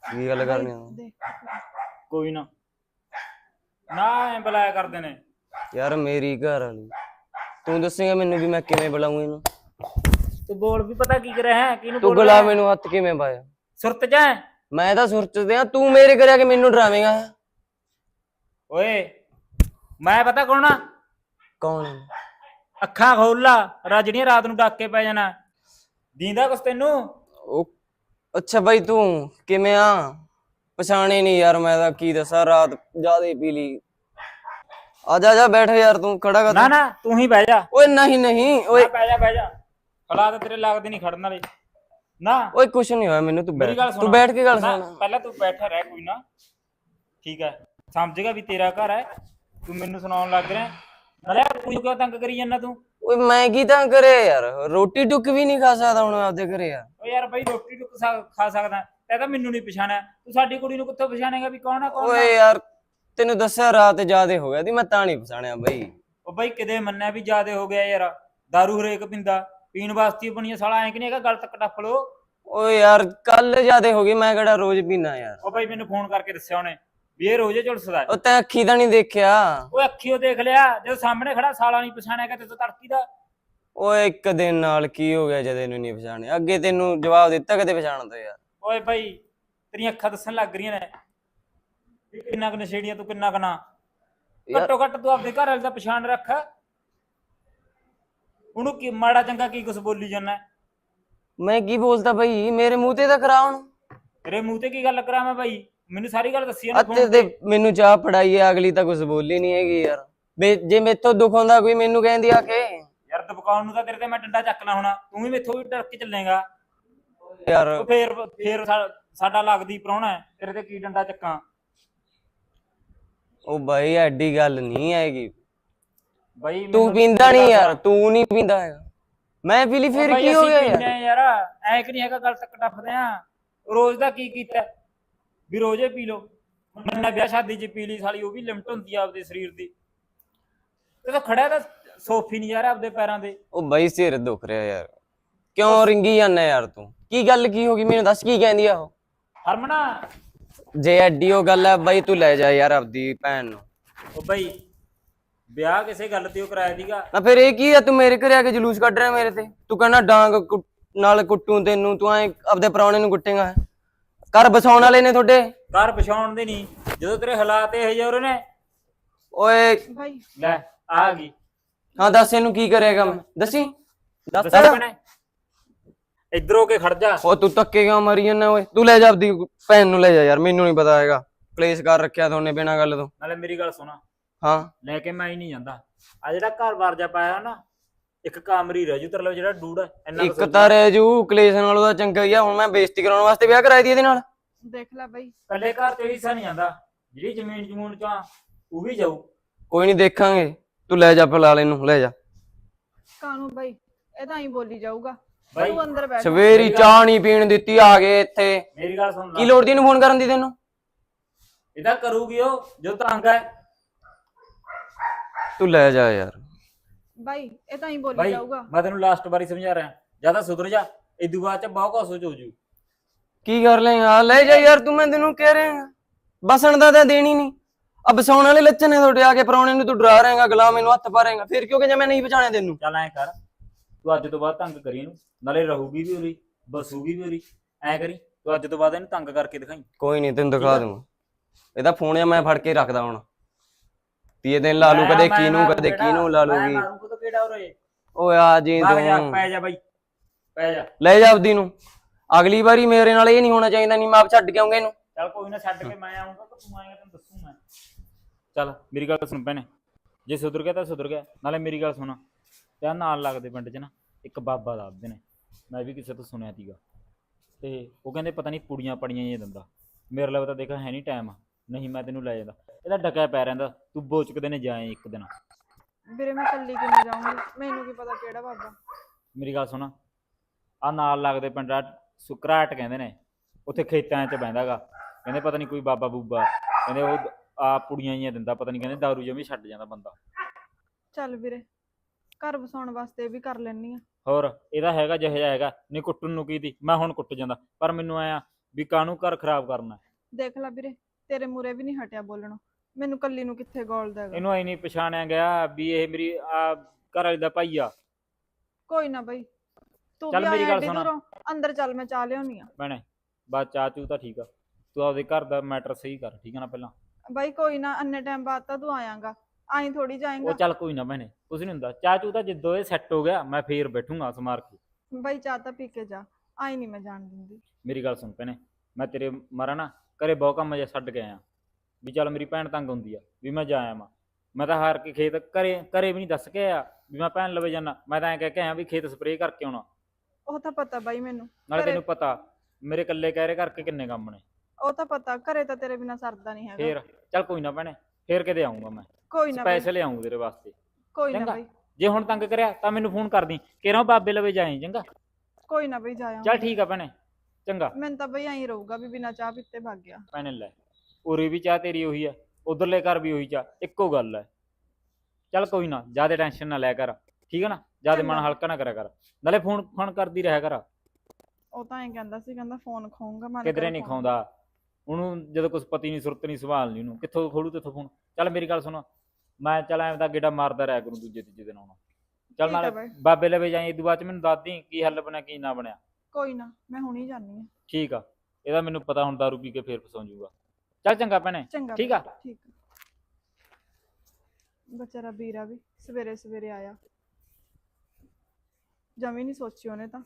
ਕੀ ਗੱਲ ਕਰਨੀ ਆ? ਦੇਖ ਕੋਈ ਨਾ। ਨਾ ਐ ਬੁਲਾਇਆ ਕਰਦੇ ਨੇ। ਯਾਰ ਮੇਰੀ ਘਰ ਵਾਲੀ। ਤੂੰ ਦੱਸੇਗਾ ਮੈਨੂੰ ਵੀ ਮੈਂ ਕਿਵੇਂ ਬੁਲਾऊं ਇਹਨੂੰ। ਤੂੰ ਬੋਲ ਵੀ ਪਤਾ ਕੀ ਕਰਿਆ ਹੈ ਕਿਹਨੂੰ ਤੂੰ ਗੁਲਾਮ ਮੈਨੂੰ ਹੱਥ ਕਿਵੇਂ ਪਾਇਆ? ਸੁਰਤ ਜਾ ਮੈਂ ਤਾਂ ਸੁਰਚਦੇ ਆ ਤੂੰ ਮੇਰੇ ਕਰਿਆ ਕਿ ਮੈਨੂੰ ਡਰਾਵੇਂਗਾ? ਓਏ ਮੈਂ ਪਤਾ ਕੌਣ ਆ? ਕੌਣ? ਅੱਖਾਂ ਖੋਲ ਲਾ ਰਾਜੜੀਆਂ ਰਾਤ ਨੂੰ ਡੱਕ ਪੈ ਜਾਣਾ। ਦੀਂਦਾ ਕੁਛ ਤੈਨੂੰ? ਉਹ ਅੱਛਾ ਬਾਈ ਤੂੰ ਕਿਵੇਂ ਆ? ਪਛਾਣੇ ਨਹੀਂ ਯਾਰ ਮੈਂ ਤਾਂ ਕੀ ਦੱਸਾਂ ਰਾਤ ਜ਼ਿਆਦਾ ਪੀ ਲਈ। ਆ ਜਾ ਜਾ ਬੈਠ ਯਾਰ ਤੂੰ ਖੜਾ ਕਰ ਨਾ ਨਾ ਤੂੰ ਹੀ ਬਹਿ ਜਾ। ਓਏ ਨਹੀਂ ਨਹੀਂ ਓਏ। ਨਾ ਬਹਿ ਜਾ ਬਹਿ ਜਾ। ਹਾਲਾਤ ਤੇਰੇ ਲੱਗਦੇ ਨਹੀਂ ਖੜਨ ਵਾਲੇ। ਨਾ। ਓਏ ਕੁਛ ਨਹੀਂ ਹੋਇਆ ਮੈਨੂੰ ਤੂੰ ਮੇਰੀ ਬੈਠ। ਗੱਲ ਤੂੰ ਬੈਠ ਕੇ ਗੱਲ ਨਾ, ਸੁਣ। ਪਹਿਲਾਂ ਤੂੰ ਬੈਠਾ ਰਹਿ ਕੋਈ ਨਾ। ਠੀਕ ਹੈ ਸਮਝੇਗਾ ਵੀ ਤੇਰਾ ਘਰ ਹੈ। ਤੂੰ ਮੈਨੂੰ ਸੁਣਾਉਣ ਲੱਗ ਰਿਹਾ। ਨਾਲੇ ਕੁੜੀ ਨੂੰ ਕਿਉਂ ਤੰਗ ਕਰੀ ਜਾਂਦਾ ਤੂੰ? ਓਏ ਮੈਂ ਕੀ ਤਾਂ ਕਰੇ ਯਾਰ? ਰੋਟੀ ਟੁੱਕ ਵੀ ਨਹੀਂ ਖਾ ਸਕਦਾ ਹੁਣ ਆਪਦੇ ਘਰੇ ਯਾਰ। ਓ ਯਾਰ ਬਈ ਰੋਟੀ ਟੁੱਕ ਸਕ- ਖਾ ਸਕਦਾ। ਤੇ ਤਾਂ ਮੈਨੂੰ ਨਹੀਂ ਪਛਾਣਿਆ। ਤੂੰ ਸਾਡੀ ਕੁੜੀ ਨੂੰ ਕਿੱਥੋਂ ਪਛਾਣੇਗਾ ਵੀ ਕੌਣ ਆ ਕੌਣ ਨਾ ਓਏ ਯਾਰ ਤੈਨੂੰ ਦੱਸਿਆ ਰਾਤ ਜ਼ਿਆਦੇ ਹੋ ਗਿਆ ਦੀ ਮੈਂ ਤਾਂ ਨਹੀਂ ਪਛਾਣਿਆ ਬਈ। ਉਹ ਬਈ ਕਿਤੇ ਮੰਨਿਆ ਵੀ ਜ਼ਿਆਦੇ ਹੋ ਗਿਆ ਯਾਰ। दारू ਹਰੇਕ ਪਿੰਦਾ। ਪੀਣ ਵਾਸਤੇ ਹੀ ਬਣੀ ਆ, ਸਾਲਾ ਐਂ ਕਿ ਨਹੀਂ ਹੈਗਾ ਗਲ ਤੱਕ ਟੱਪ ਲੋ ਓਏ ਯਾਰ ਕੱਲ ਜ਼ਿਆਦੇ ਹੋ ਗਈ ਮੈਂ ਕਿਹੜਾ ਰੋਜ਼ ਪੀਣਾ ਯਾਰ। ਉਹ ਬਈ ਮੈਨੂੰ ਫੋਨ ਕਰਕੇ ਦੱਸਿਆ ਉਹਨੇ ਵੀ ਇਹ ਰੋਜ਼ੇ ਝੁਲਸਦਾ। ਉਹ ਤੈਂ ਅੱਖੀ ਤਾਂ ਨਹੀਂ ਦੇਖਿਆ। ਉਹ ਅੱਖੀਓ ਦੇਖ ਲਿਆ ਜਦੋਂ ਸਾਹਮਣੇ ਖੜਾ ਸਾਲਾ ਨਹੀਂ ਪਛਾਣਿਆ ਕਿ ਤੇ ਤੜਕੀ ਦਾ। ਓਏ ਇੱਕ ਦਿਨ ਨਾਲ ਕੀ ਹੋ ਗਿਆ ਜਦ ਇਹਨੂੰ ਨਹੀਂ ਪਛਾਣਿਆ? ਅੱਗੇ ਤੈਨੂੰ ਜਵਾਬ ਦਿੱਤਾ ਕਦੇ ਪਛਾਣਦਾ ਯਾਰ। ਓਏ ਬਈ ਤੇਰੀਆਂ ਅੱਖਾਂ ਦੱਸਣ ਲੱਗ ਰਹੀਆਂ ਨੇ। ਵੀ ਕਿੰਨਾ ਕੁ ਨਸ਼ੇੜੀਆਂ ਤੂੰ ਕਿੰਨਾ ਕੁ ਨਾ। ਯਾਰ- ਘੱਟੋ ਘੱਟ ਤੂੰ ਆਪਦੇ ਘਰ ਵਾਲੇ ਦਾ ਪਛਾਣ ਰੱਖ। ਉਹਨੂੰ ਕੀ ਮਾੜਾ ਚੰਗਾ ਕੀ ਕੁਛ ਬੋਲੀ ਜਾਂਦਾ? ਮੈਂ ਕੀ ਬੋਲਦਾ ਬਈ? ਮੇਰੇ ਮੂੰਹ ਤੇ ਤਾਂ ਕਰਾ ਹੁਣ ਤੇਰੇ ਮੂੰਹ ਤੇ ਕੀ ਗੱਲ ਕਰਾਂ ਮੈਂ ਭਾਈ ਮੈਨੂੰ ਸਾਰੀ ਗੱਲ ਦੱਸੀ ਅੱਤੇ ਫੋਨ ਤੇ ਮੈਨੂੰ ਚਾਹ ਫੜਾਈ ਹੈ ਅਗਲੀ ਤਾਂ ਕੁਝ ਬੋਲੀ ਨਹੀਂ ਹੈਗੀ ਯਾਰ। ਬੇ ਜੇ ਮੇਥੋਂ ਦੁੱਖ ਹੁੰਦਾ ਕੋਈ ਮੈਨੂੰ ਕਹਿੰਦੀ ਆ ਕੇ। ਯਾਰ ਦਬਕਾਉਣ ਨੂੰ ਤਾਂ ਤੇਰੇ ਤੇ ਮੈਂ ਡੰਡਾ ਚੱਕਣਾ ਹੋਣਾ। ਤੂੰ ਵੀ ਮੈਥੋਂ ਵੀ ਡਰ ਕੇ ਚੱਲੇਗਾ। ਯਾਰ। ਉਹ ਫੇਰ ਫੇਰ ਸਾ- ਸਾਡਾ ਲੱਗਦੀ ਪ੍ਰਾਹੁਣਾ ਹੈ, ਤੇਰੇ ਤੇ ਕੀ ਡੰਡਾ ਚੱਕਾਂ? ਉਹ ਬਾਈ ਐਡੀ ਗੱਲ ਨਹੀਂ ਹੈਗੀ। ਬਾਈ ਤੂੰ ਪੀਂਦਾ ਨਹੀਂ। ਯਾਰ ਤੂੰ ਨਹੀਂ ਪੀਂਦਾ ਹੈਗਾ। ਮੈਂ ਪੀ ਲਈ ਫਿਰ ਕੀ ਹੋ ਗਿਆ ਯਾਰ ਆ ਯਾਰ ਐ ਕਿ ਨਹੀਂ ਹੈਗਾ ਗੱਲ ਤੱਕ ਟੱਪਦੇ ਆ ਰੋਜ਼ ਦਾ ਕੀ ਕੀਤਾ ਵੀ ਰੋਜ਼ੇ ਪੀ ਲੋ ਮੰਨਾ ਵਿਆਹ ਸ਼ਾਦੀ 'ਚ ਪੀ ਲਈ ਸਾਲੀ ਉਹ ਵੀ ਲਿਮਟ ਹੁੰਦੀ ਆ ਆਪਦੇ ਸਰੀਰ ਦੀ। ਤੇ ਤਾਂ ਖੜਾ ਤਾਂ ਸੋਫੀ ਨਹੀਂ ਯਾਰ ਆਪਦੇ ਪੈਰਾਂ ਦੇ। ਉਹ ਬਾਈ ਸਿਰ ਦੁਖ ਰਿਹਾ ਯਾਰ। ਕਿਉਂ ਰਿੰਗੀ ਜਾਂਦਾ ਯਾਰ ਤੂੰ? ਕੀ ਗੱਲ ਕੀ ਹੋ ਗਈ? ਮੈਨੂੰ ਦੱਸ ਕੀ ਕਹਿੰਦੀ ਆ ਉਹ? ਹਰਮਨਾ। ਜੇ ਐਡੀ ਉਹ ਗੱਲ ਹੈ ਬਾਈ ਤੂੰ ਲੈ ਜਾ ਯਾਰ ਆਪਦੀ ਭੈਣ ਨੂੰ। ਉਹ ਬਈ ਵਿਆਹ ਕਿਸੇ ਗੱਲ ਤੇ ਉਹ ਕਰਾਇਆ ਸੀਗਾ। ਨਾ ਫਿਰ ਇਹ ਕੀ ਆ? ਤੂੰ ਮੇਰੇ ਘਰੇ ਆ ਕੇ ਜਲੂਸ ਕੱਢ ਰਿਹਾ ਮੇਰੇ ਤੇ? ਤੂੰ ਕਹਿੰਦਾ ਡਾਂਗ ਕੁੱਟ- ਨਾਲ ਕੁੱਟੂ ਤੈਨੂੰ ਤੂੰ ਐ ਆਪਦੇ ਪ੍ਰਾਹੁਣੇ ਨੂੰ ਕੁੱਟੇਗਾ। ਘਰ ਬਸਾਉਣ ਵਾਲੇ ਨੇ ਤੁਹਾਡੇ? ਘਰ ਪਛਾਉਣ ਦੇ ਨਹੀਂ। ਜਦੋਂ ਤੇਰੇ ਹਾਲਾਤ ਇਹ ਜਿਹੇ ਹੋ ਰਹੇ ਨੇ ਓਏ। ਭਾਈ ਲੈ ਆ ਗਈ। ਹਾਂ ਦੱਸ ਇਹਨੂੰ ਕੀ ਕਰੇਗਾ ਮੈਂ? ਦੱਸੀ? ਦੱਸ ਦੱਸ ਇਧਰੋਂ ਕੇ ਖੜ ਜਾ। ਉਹ ਤੂੰ ਧੱਕੇ ਕਿਉਂ ਮਰੀ ਜਾਂਦਾ ਓਏ? ਤੂੰ ਲੈ ਜਾ ਆਪਦੀ ਭੈਣ ਨੂੰ ਲੈ ਜਾ ਯਾਰ ਮੈਨੂੰ ਨਹੀਂ ਪਤਾ ਹੈਗਾ। ਕਲੇਸ਼ ਕਰ ਰੱਖਿਆ ਤੁਹਾਨੇ ਬਿਨਾਂ ਗੱਲ ਤੋਂ। ਨਾਲੇ ਮੇਰੀ ਗੱਲ ਸੁਣਾ। ਹਾਂ। ਲੈ ਕੇ ਮੈਂ ਹੀ ਨਹੀਂ ਜਾਂਦਾ। ਆ ਜਿਹੜਾ ਘਰ ਬਾਰ ਜਾ ਪਾਇਆ ਨਾ ਇੱਕ ਕਾਮਰੀ ਰਹਿ ਜੂ ਤੇਰੇ ਲਈ ਜਿਹੜਾ ਡੂੜ ਇੰਨਾ ਇੱਕ। ਤਾਂ ਰਹਿ ਜੂ ਕਲੇਸ਼ ਨਾਲ ਉਹਦਾ ਚੰਗਾ ਹੀ ਆ ਹੁਣ ਮੈਂ ਬੇਇੱਜ਼ਤੀ ਕਰਾਉਣ ਵਾਸਤੇ ਵਿਆਹ ਕਰਾਈ ਦੀ ਇਹਦੇ ਨਾਲ। ਦੇਖ ਲੈ ਬਾਈ। ਇਕੱਲੇ ਘਰ ਤੇ ਹਿੱਸਾ ਨਹੀਂ ਜਾਂਦਾ ਜਿਹੜੀ ਜ਼ਮੀਨ ਜਮੂਨ ਚੋਂ ਉਹ ਵੀ ਜਾਊ। ਕੋਈ ਨਹੀਂ ਦੇਖਾਂਗੇ ਤੂੰ ਲੈ ਜਾ ਫਿਲਹਾਲ ਇਹਨੂੰ ਲੈ ਜਾ। ਕਾਨੂੰ ਬਾਈ? ਇਹ ਤਾਂ ਹੀ ਬੋਲੀ ਜਾਊਗਾ। ਬਾਈ ਤੂੰ ਅੰਦਰ ਬੈਠ ਸਵੇਰੀ ਚਾਹ ਨਹੀਂ ਪੀਣ ਦਿੱਤੀ ਆ ਗਏ ਇੱਥੇ। ਮੇਰੀ ਗੱਲ ਸੁਣ ਕੀ ਲੋੜ ਦੀ ਇਹਨੂੰ ਫੋਨ ਕਰਨ ਦੀ ਤੈਨੂੰ? ਇਹਦਾ ਕਰੂਗੀ ਉਹ ਜੋ ਤੰਗ ਹੈ। ਤੂੰ ਲੈ ਜਾ ਯਾਰ। ਬਾਈ ਇਹ ਤਾਂ ਹੀ ਬੋਲੀ ਬਾਈ ਜਾਊਗਾ। ਮੈਂ ਤੈਨੂੰ ਲਾਸਟ ਵਾਰੀ ਸਮਝਾ ਰਿਹਾ। ਜ਼ਿਆਦਾ ਸੁਧਰ ਜਾ ਇਦੂ ਬਾਅਦ ਚ ਬਹੁਤ ਕੁਛ ਹੋ ਜੂ। ਕੀ ਕਰ ਲੇਗਾ ਲੈ ਜਾ ਯਾਰ ਤੂੰ ਮੈਂ ਤੈਨੂੰ ਕਹਿ ਰਿਹਾ ਬਸਣ ਦਾ ਤਾਂ ਦੇਣੀ ਨਹੀਂ। ਅਬ ਬਸਾਉਣ ਵਾਲੇ ਲੱਛਣ ਨੇ ਤੁਹਾਡੇ ਆ ਕੇ ਪਰੌਣੇ ਨੂੰ ਤੂੰ ਡਰਾ ਰਹੇਗਾ ਗਲਾ ਮੈਨੂੰ ਹੱਥ ਪਾਰੇਗਾ ਫਿਰ ਕਿਉਂਕਿ ਜੇ ਮੈਂ ਨਹੀਂ ਪਛਾਣਿਆ ਤੈਨੂੰ? ਚੱਲ ਐ ਕਰ ਤੂੰ ਅੱਜ ਤੋਂ ਬਾਅਦ ਤੰਗ ਕਰੀ ਇਹਨੂੰ। ਨਾਲੇ ਰਹੂਗੀ ਵੀ ਉਰੀ ਬਸੂਗੀ ਵੀ ਉਰੀ ਐ ਕਰੀ ਤੂੰ ਅੱਜ ਤੋਂ ਬਾਅਦ ਇਹਨੂੰ ਤੰਗ ਕਰਕੇ ਦਿਖਾਈ। ਕੋਈ ਨਹੀਂ ਤੈਨੂੰ ਦਿਖਾ ਦੂੰਗਾ। ਇਹਦਾ ਫੋਨ ਆ ਮੈਂ ਫੜ ਕੇ ਰੱਖਦਾ ਹੁਣ। ਤੀਏ ਦਿਨ ਲਾ ਲੂ ਕਦੇ ਕਿਨੂੰ ਕਦੇ ਕਿਨੂੰ ਲਾ ਲੂਗੀ ਮਾਰੂ ਤਾਂ ਕਿਹੜਾ ਉਰੇ? ਓਏ ਆ ਜੀ ਭਾਗ ਜਾ ਤੂੰ ਪੈ ਜਾ ਬਾਈ ਪੈ ਜਾ। ਲੈ ਜਾ ਆਪਦੀ ਨੂੰ। ਅਗਲੀ ਵਾਰੀ ਮੇਰੇ ਨਾਲ ਇਹ ਨਹੀਂ ਹੋਣਾ ਚਾਹੀਦਾ ਨਹੀਂ ਮੈਂ ਆਪ ਛੱਡ ਕੇ ਆਉਂਗਾ ਇਹਨੂੰ। ਚੱਲ ਕੋਈ ਨਾ ਛੱਡ ਕੇ ਮੈਂ ਆਉਂਗਾ ਤਾਂ ਤੂੰ ਆਏਗਾ ਤੈਨੂੰ ਦੱਸੂ ਮੈਂ। ਚੱਲ ਮੇਰੀ ਗੱਲ ਸੁਣ ਭੈਣੇ। ਜੇ ਸੁਧਰ ਗਿਆ ਤਾਂ ਸੁਧਰ ਗਿਆ ਨਾਲੇ ਮੇਰੀ ਗੱਲ ਸੁਣ। ਤੇ ਨਾਲ ਲੱਗਦੇ ਪਿੰਡ 'ਚ ਨਾ ਇੱਕ ਬਾਬਾ ਦੱਸਦੇ ਨੇ। ਮੈਂ ਵੀ ਕਿਸੇ ਤੋਂ ਸੁਣਿਆ ਸੀਗਾ। ਤੇ ਉਹ ਕਹਿੰਦੇ ਪਤਾ ਨਹੀਂ ਪੁੜੀਆਂ ਪੜੀਆਂ ਹੀ ਦਿੰਦਾ। ਮੇਰੇ ਲਈ ਤਾਂ ਦੇਖਾ ਹੈ ਨਹੀਂ ਟਾਈਮ ਨਹੀਂ ਮੈਂ ਤੈਨੂੰ ਲੈ ਜਾਂਦਾ। ਇਹਦਾ ਡਕਿਆ ਪੈ ਰਹਿੰਦਾ ਤੂੰ ਬੋਚਕਦੇ ਨੇ ਜਾਏ ਇੱਕ ਦਿਨ। ਵੀਰੇ ਮੈਂ ਕੱਲੀ ਕਿਵੇਂ ਜਾਊਂਗੀ? ਮੈਨੂੰ ਕੀ ਪਤਾ ਕਿਹੜਾ ਬਾਬਾ। ਮੇਰੀ ਗੱਲ ਸੁਣ ਆ ਨਾਲ ਲੱਗਦੇ ਪਿੰਡ ਆ ਸੁਕਰਾਟ ਕਹਿੰਦੇ ਨੇ ਉੱਥੇ ਖੇਤਾਂ 'ਚ ਬਹਿੰਦਾਗਾ। ਕਹਿੰਦੇ ਪਤਾ ਨਹੀਂ ਕੋਈ ਬਾਬਾ ਬੂਬਾ ਕਹਿੰਦੇ ਉਹ ਆ ਪੁੜੀਆਂ ਹੀ ਦਿੰਦਾ ਪਤਾ ਨਹੀਂ ਕਹਿੰਦੇ ਦਾਰੂ ਜਮੀ ਛੱਡ ਜਾਂਦਾ ਬੰਦਾ। ਚੱਲ ਵੀਰੇ ਘਰ ਵਸਾਉਣ ਵਾਸਤੇ ਇਹ ਵੀ ਕਰ ਲੈਣੀ ਆ। ਹੋਰ ਇਹਦਾ ਹੈਗਾ ਜਿਹੋ ਜਿਹਾ ਹੈਗਾ ਨਹੀਂ ਕੁੱਟਣ ਨੂੰ ਕੀ ਦੀ ਮੈਂ ਹੁਣ ਕੁੱਟ ਜਾਂਦਾ ਪਰ ਮੈਨੂੰ ਆਇਆ ਵੀ ਕਾਹਨੂੰ ਘਰ ਖਰਾਬ ਕਰਨਾ? ਦੇਖ ਲੈ ਵੀਰੇ ਤੇਰੇ ਮੂਰੇ ਵੀ ਨਹੀਂ ਹਟਿਆ ਬੋਲਣੋਂ। ਮੈਨੂੰ ਕੱਲੀ ਨੂੰ ਕਿੱਥੇ ਗੋਲ ਦੇਗਾ ਇਹਨੂੰ ਐ ਨਹੀਂ ਪਛਾਣਿਆ ਗਿਆ ਵੀ ਇਹ ਮੇਰੀ ਆ ਘਰ ਵਾਲੀ ਦਾ ਭਾਈ ਆ। ਕੋਈ ਨਾ ਬਾਈ। ਤੂੰ ਚੱਲ ਵੀ ਮੇਰੀ ਆਇਆ ਗੱਲ ਸੁਣ। ਦੂਰੋਂ। ਅੰਦਰ ਚੱਲ ਮੈਂ ਚਾਹ ਲਿਆਉਣੀ ਆ। ਭੈਣੇ ਬਸ ਚਾਚੂ ਤਾਂ ਠੀਕ ਆ। ਤੂੰ ਆਪਦੇ ਘਰ ਦਾ ਮੈਟਰ ਸਹੀ ਕਰ ਠੀਕ ਆ ਨਾ ਪਹਿਲਾਂ? ਬਾਈ ਕੋਈ ਨਾ ਅੰਨੇ ਟਾਈਮ ਬਾਅਦ ਤਾਂ ਤੂੰ ਆਇਆਂਗਾ। ਆਈ ਥੋੜੀ ਉਹ ਜਾਏਗਾ ਚੱਲ ਕੋਈ ਨਾ ਭੈਣੇ ਕੁਝ ਨਹੀਂ ਹੁੰਦਾ। ਚਾਚੂ ਤਾਂ ਜਿੱਦੋਂ ਇਹ ਸੈੱਟ ਹੋ ਗਿਆ ਮੈਂ ਫੇਰ ਬੈਠੂੰਗਾ ਸਮਾਰ ਕੇ। ਬਾਈ ਚਾਹ ਤਾਂ ਪੀ ਕੇ ਜਾ। ਆਈ ਨਹੀਂ ਮੈਂ ਜਾਣ ਦਿੰਦੀ। ਮੇਰੀ ਗੱਲ ਸੁਣ ਭੈਣੇ ਮੈਂ ਤੇਰੇ ਮਾਰਾ ਨਾ ਘਰੇ ਬਹੁਤ ਕੰਮ ਜਿਹਾ ਛੱਡ ਕੇ ਆਇਆ। ਵੀ ਚੱਲ ਮੇਰੀ ਭੈਣ ਤੰਗ ਹੁੰਦੀ ਆ ਵੀ ਮੈਂ ਜਾ ਆਵਾਂ। ਮੈਂ ਤਾਂ ਹਾਰ ਕੇ ਖੇਤ ਘਰੇ ਘਰੇ ਵੀ ਨਹੀਂ ਦੱਸ ਕੇ ਆਇਆ ਵੀ ਮੈਂ ਭੈਣ ਲਵੇ ਜਾਣਾ ਮੈਂ ਤਾਂ ਐਂ ਕਹਿ ਕੇ ਆਇਆ ਵੀ ਖੇਤ ਸਪਰੇਅ ਕਰਕੇ ਆਉਣਾ। ਉਹ ਤਾਂ ਪਤਾ ਬਾਈ ਮੈਨੂੰ। ਨਾਲੇ ਘਰੇ- ਤੈਨੂੰ ਪਤਾ ਮੇਰੇ ਇਕੱਲੇ ਕਹਿਰੇ ਕਰਕੇ ਕਿੰਨੇ ਕੰਮ ਨੇ। ਉਹ ਤਾਂ ਪਤਾ ਘਰੇ ਤਾਂ ਤੇਰੇ ਬਿਨਾ ਸਰਦਾ ਨਹੀਂ ਹੈਗਾ। ਫੇਰ ਚੱਲ ਕੋਈ ਨਾ ਭੈਣੇ ਫੇਰ ਕਿਤੇ ਆਉਂਗਾ ਮੈਂ। ਕੋਈ ਨਾ ਬਾਈ। ਪੈਸੇ ਲਿਆਉਂਗਾ ਤੇਰੇ ਵਾਸਤੇ। ਕੋਈ ਨਾ ਚੰਗਾ। ਬਾਈ। ਜੇ ਹੁਣ ਤੰਗ ਕਰਿਆ ਤਾਂ ਮੈਨੂੰ ਫੋਨ ਕਰਦੀ। ਕਿਹੜਾ ਬਾਬੇ ਲਵੇ ਜਾਏ ਚੰਗਾ। ਕੋਈ ਨਾ ਬਾਈ ਜਾਇਆ ਚੱਲ ਠੀਕ ਆ ਭੈਣੇ ਚੰਗਾ। ਮੈਨੂੰ ਤਾਂ ਬਈ ਐਂ ਰਹੂਗਾ ਵੀ ਬਿਨਾ ਚਾਹ ਪੀਤੇ ਭੱਗ ਗਿਆ। ਭੈਣੇ ਲੈ। ਉਰੇ ਵੀ ਚਾਹ ਤੇਰੀ ਉਹੀ ਆ ਉਧਰਲੇ ਘਰ ਵੀ ਉਹੀ ਚਾਹ ਇੱਕੋ ਗੱਲ ਹੈ। ਚੱਲ ਕੋਈ ਨਾ ਜ਼ਿਆਦਾ ਟੈਨਸ਼ਨ ਨਾ ਲੈ ਕਰ ਠੀਕ ਹੈ ਨਾ? ਜ਼ਿਆਦਾ ਮਨ। ਹਲਕਾ ਨਾ ਕਰਿਆ ਕਰ ਨਾਲੇ ਫੋਨ ਫੋਨ ਕਰਦੀ ਰਿਹਾ ਕਰ। ਉਹ ਤਾਂ ਐਂ ਕਹਿੰਦਾ ਸੀ ਕਹਿੰਦਾ ਫੋਨ ਖਾਊਂਗਾ ਮੈਂ ਕਿਧਰੇ ਨਹੀਂ ਖਾਉਂਦਾ। ਉਹਨੂੰ ਜਦੋਂ ਕੁਝ ਪਤੀ ਨਹੀਂ ਸੁਰਤ ਨਹੀਂ ਸੰਭਾਲ ਨਹੀਂ ਉਹਨੂੰ। ਕਿੱਥੋਂ ਖੋਲੂ ਤੇਥੋਂ ਫੋਨ? ਚੱਲ ਮੇਰੀ ਗੱਲ ਸੁਣ ਮੈਂ ਚੱਲ ਐਂ ਦਾ ਗੇੜਾ ਮਾਰਦਾ ਰਿਹਾ ਕਰੂੰ ਦੂਜੇ ਤੀਜੇ ਦਿਨ ਆਉਣਾ। ਚੱਲ ਠੀਕ ਆ ਨਾਲੇ ਬਾਈ। ਬਾਬੇ ਲਵੇ ਜਾਈ ਇਦੋਂ ਬਾਅਦ ਚ ਮੈਨੂੰ ਦੱਸ ਦੀ ਕੀ ਹੱਲ ਬਣਿਆ ਕੀ ਨਾ ਬਣਿਆ। ਕੋਈ ਨਾ ਮੈਂ ਹੁਣੀ ਜਾਣੀ ਆ ਠੀਕ ਆ। ਇਹਦਾ ਮੈਨੂੰ ਪਤਾ ਹੁਣ ਦਾਰੂ ਪੀ ਕੇ ਫੇਰ ਫਸਾਉਂ ਜੂਗਾ। ਚੱਲ ਚੰਗਾ ਭੈਣੇ ਚੰਗਾ ਠੀਕ ਆ। ਠੀਕ ਆ। ਵਿਚਾਰਾ ਵੀਰਾ ਵੀ ਸਵੇਰੇ ਸਵੇਰੇ ਆਇਆ। ਜਮੀ ਨਹੀਂ ਸੋਚੀ ਉਹਨੇ ਤਾਂ।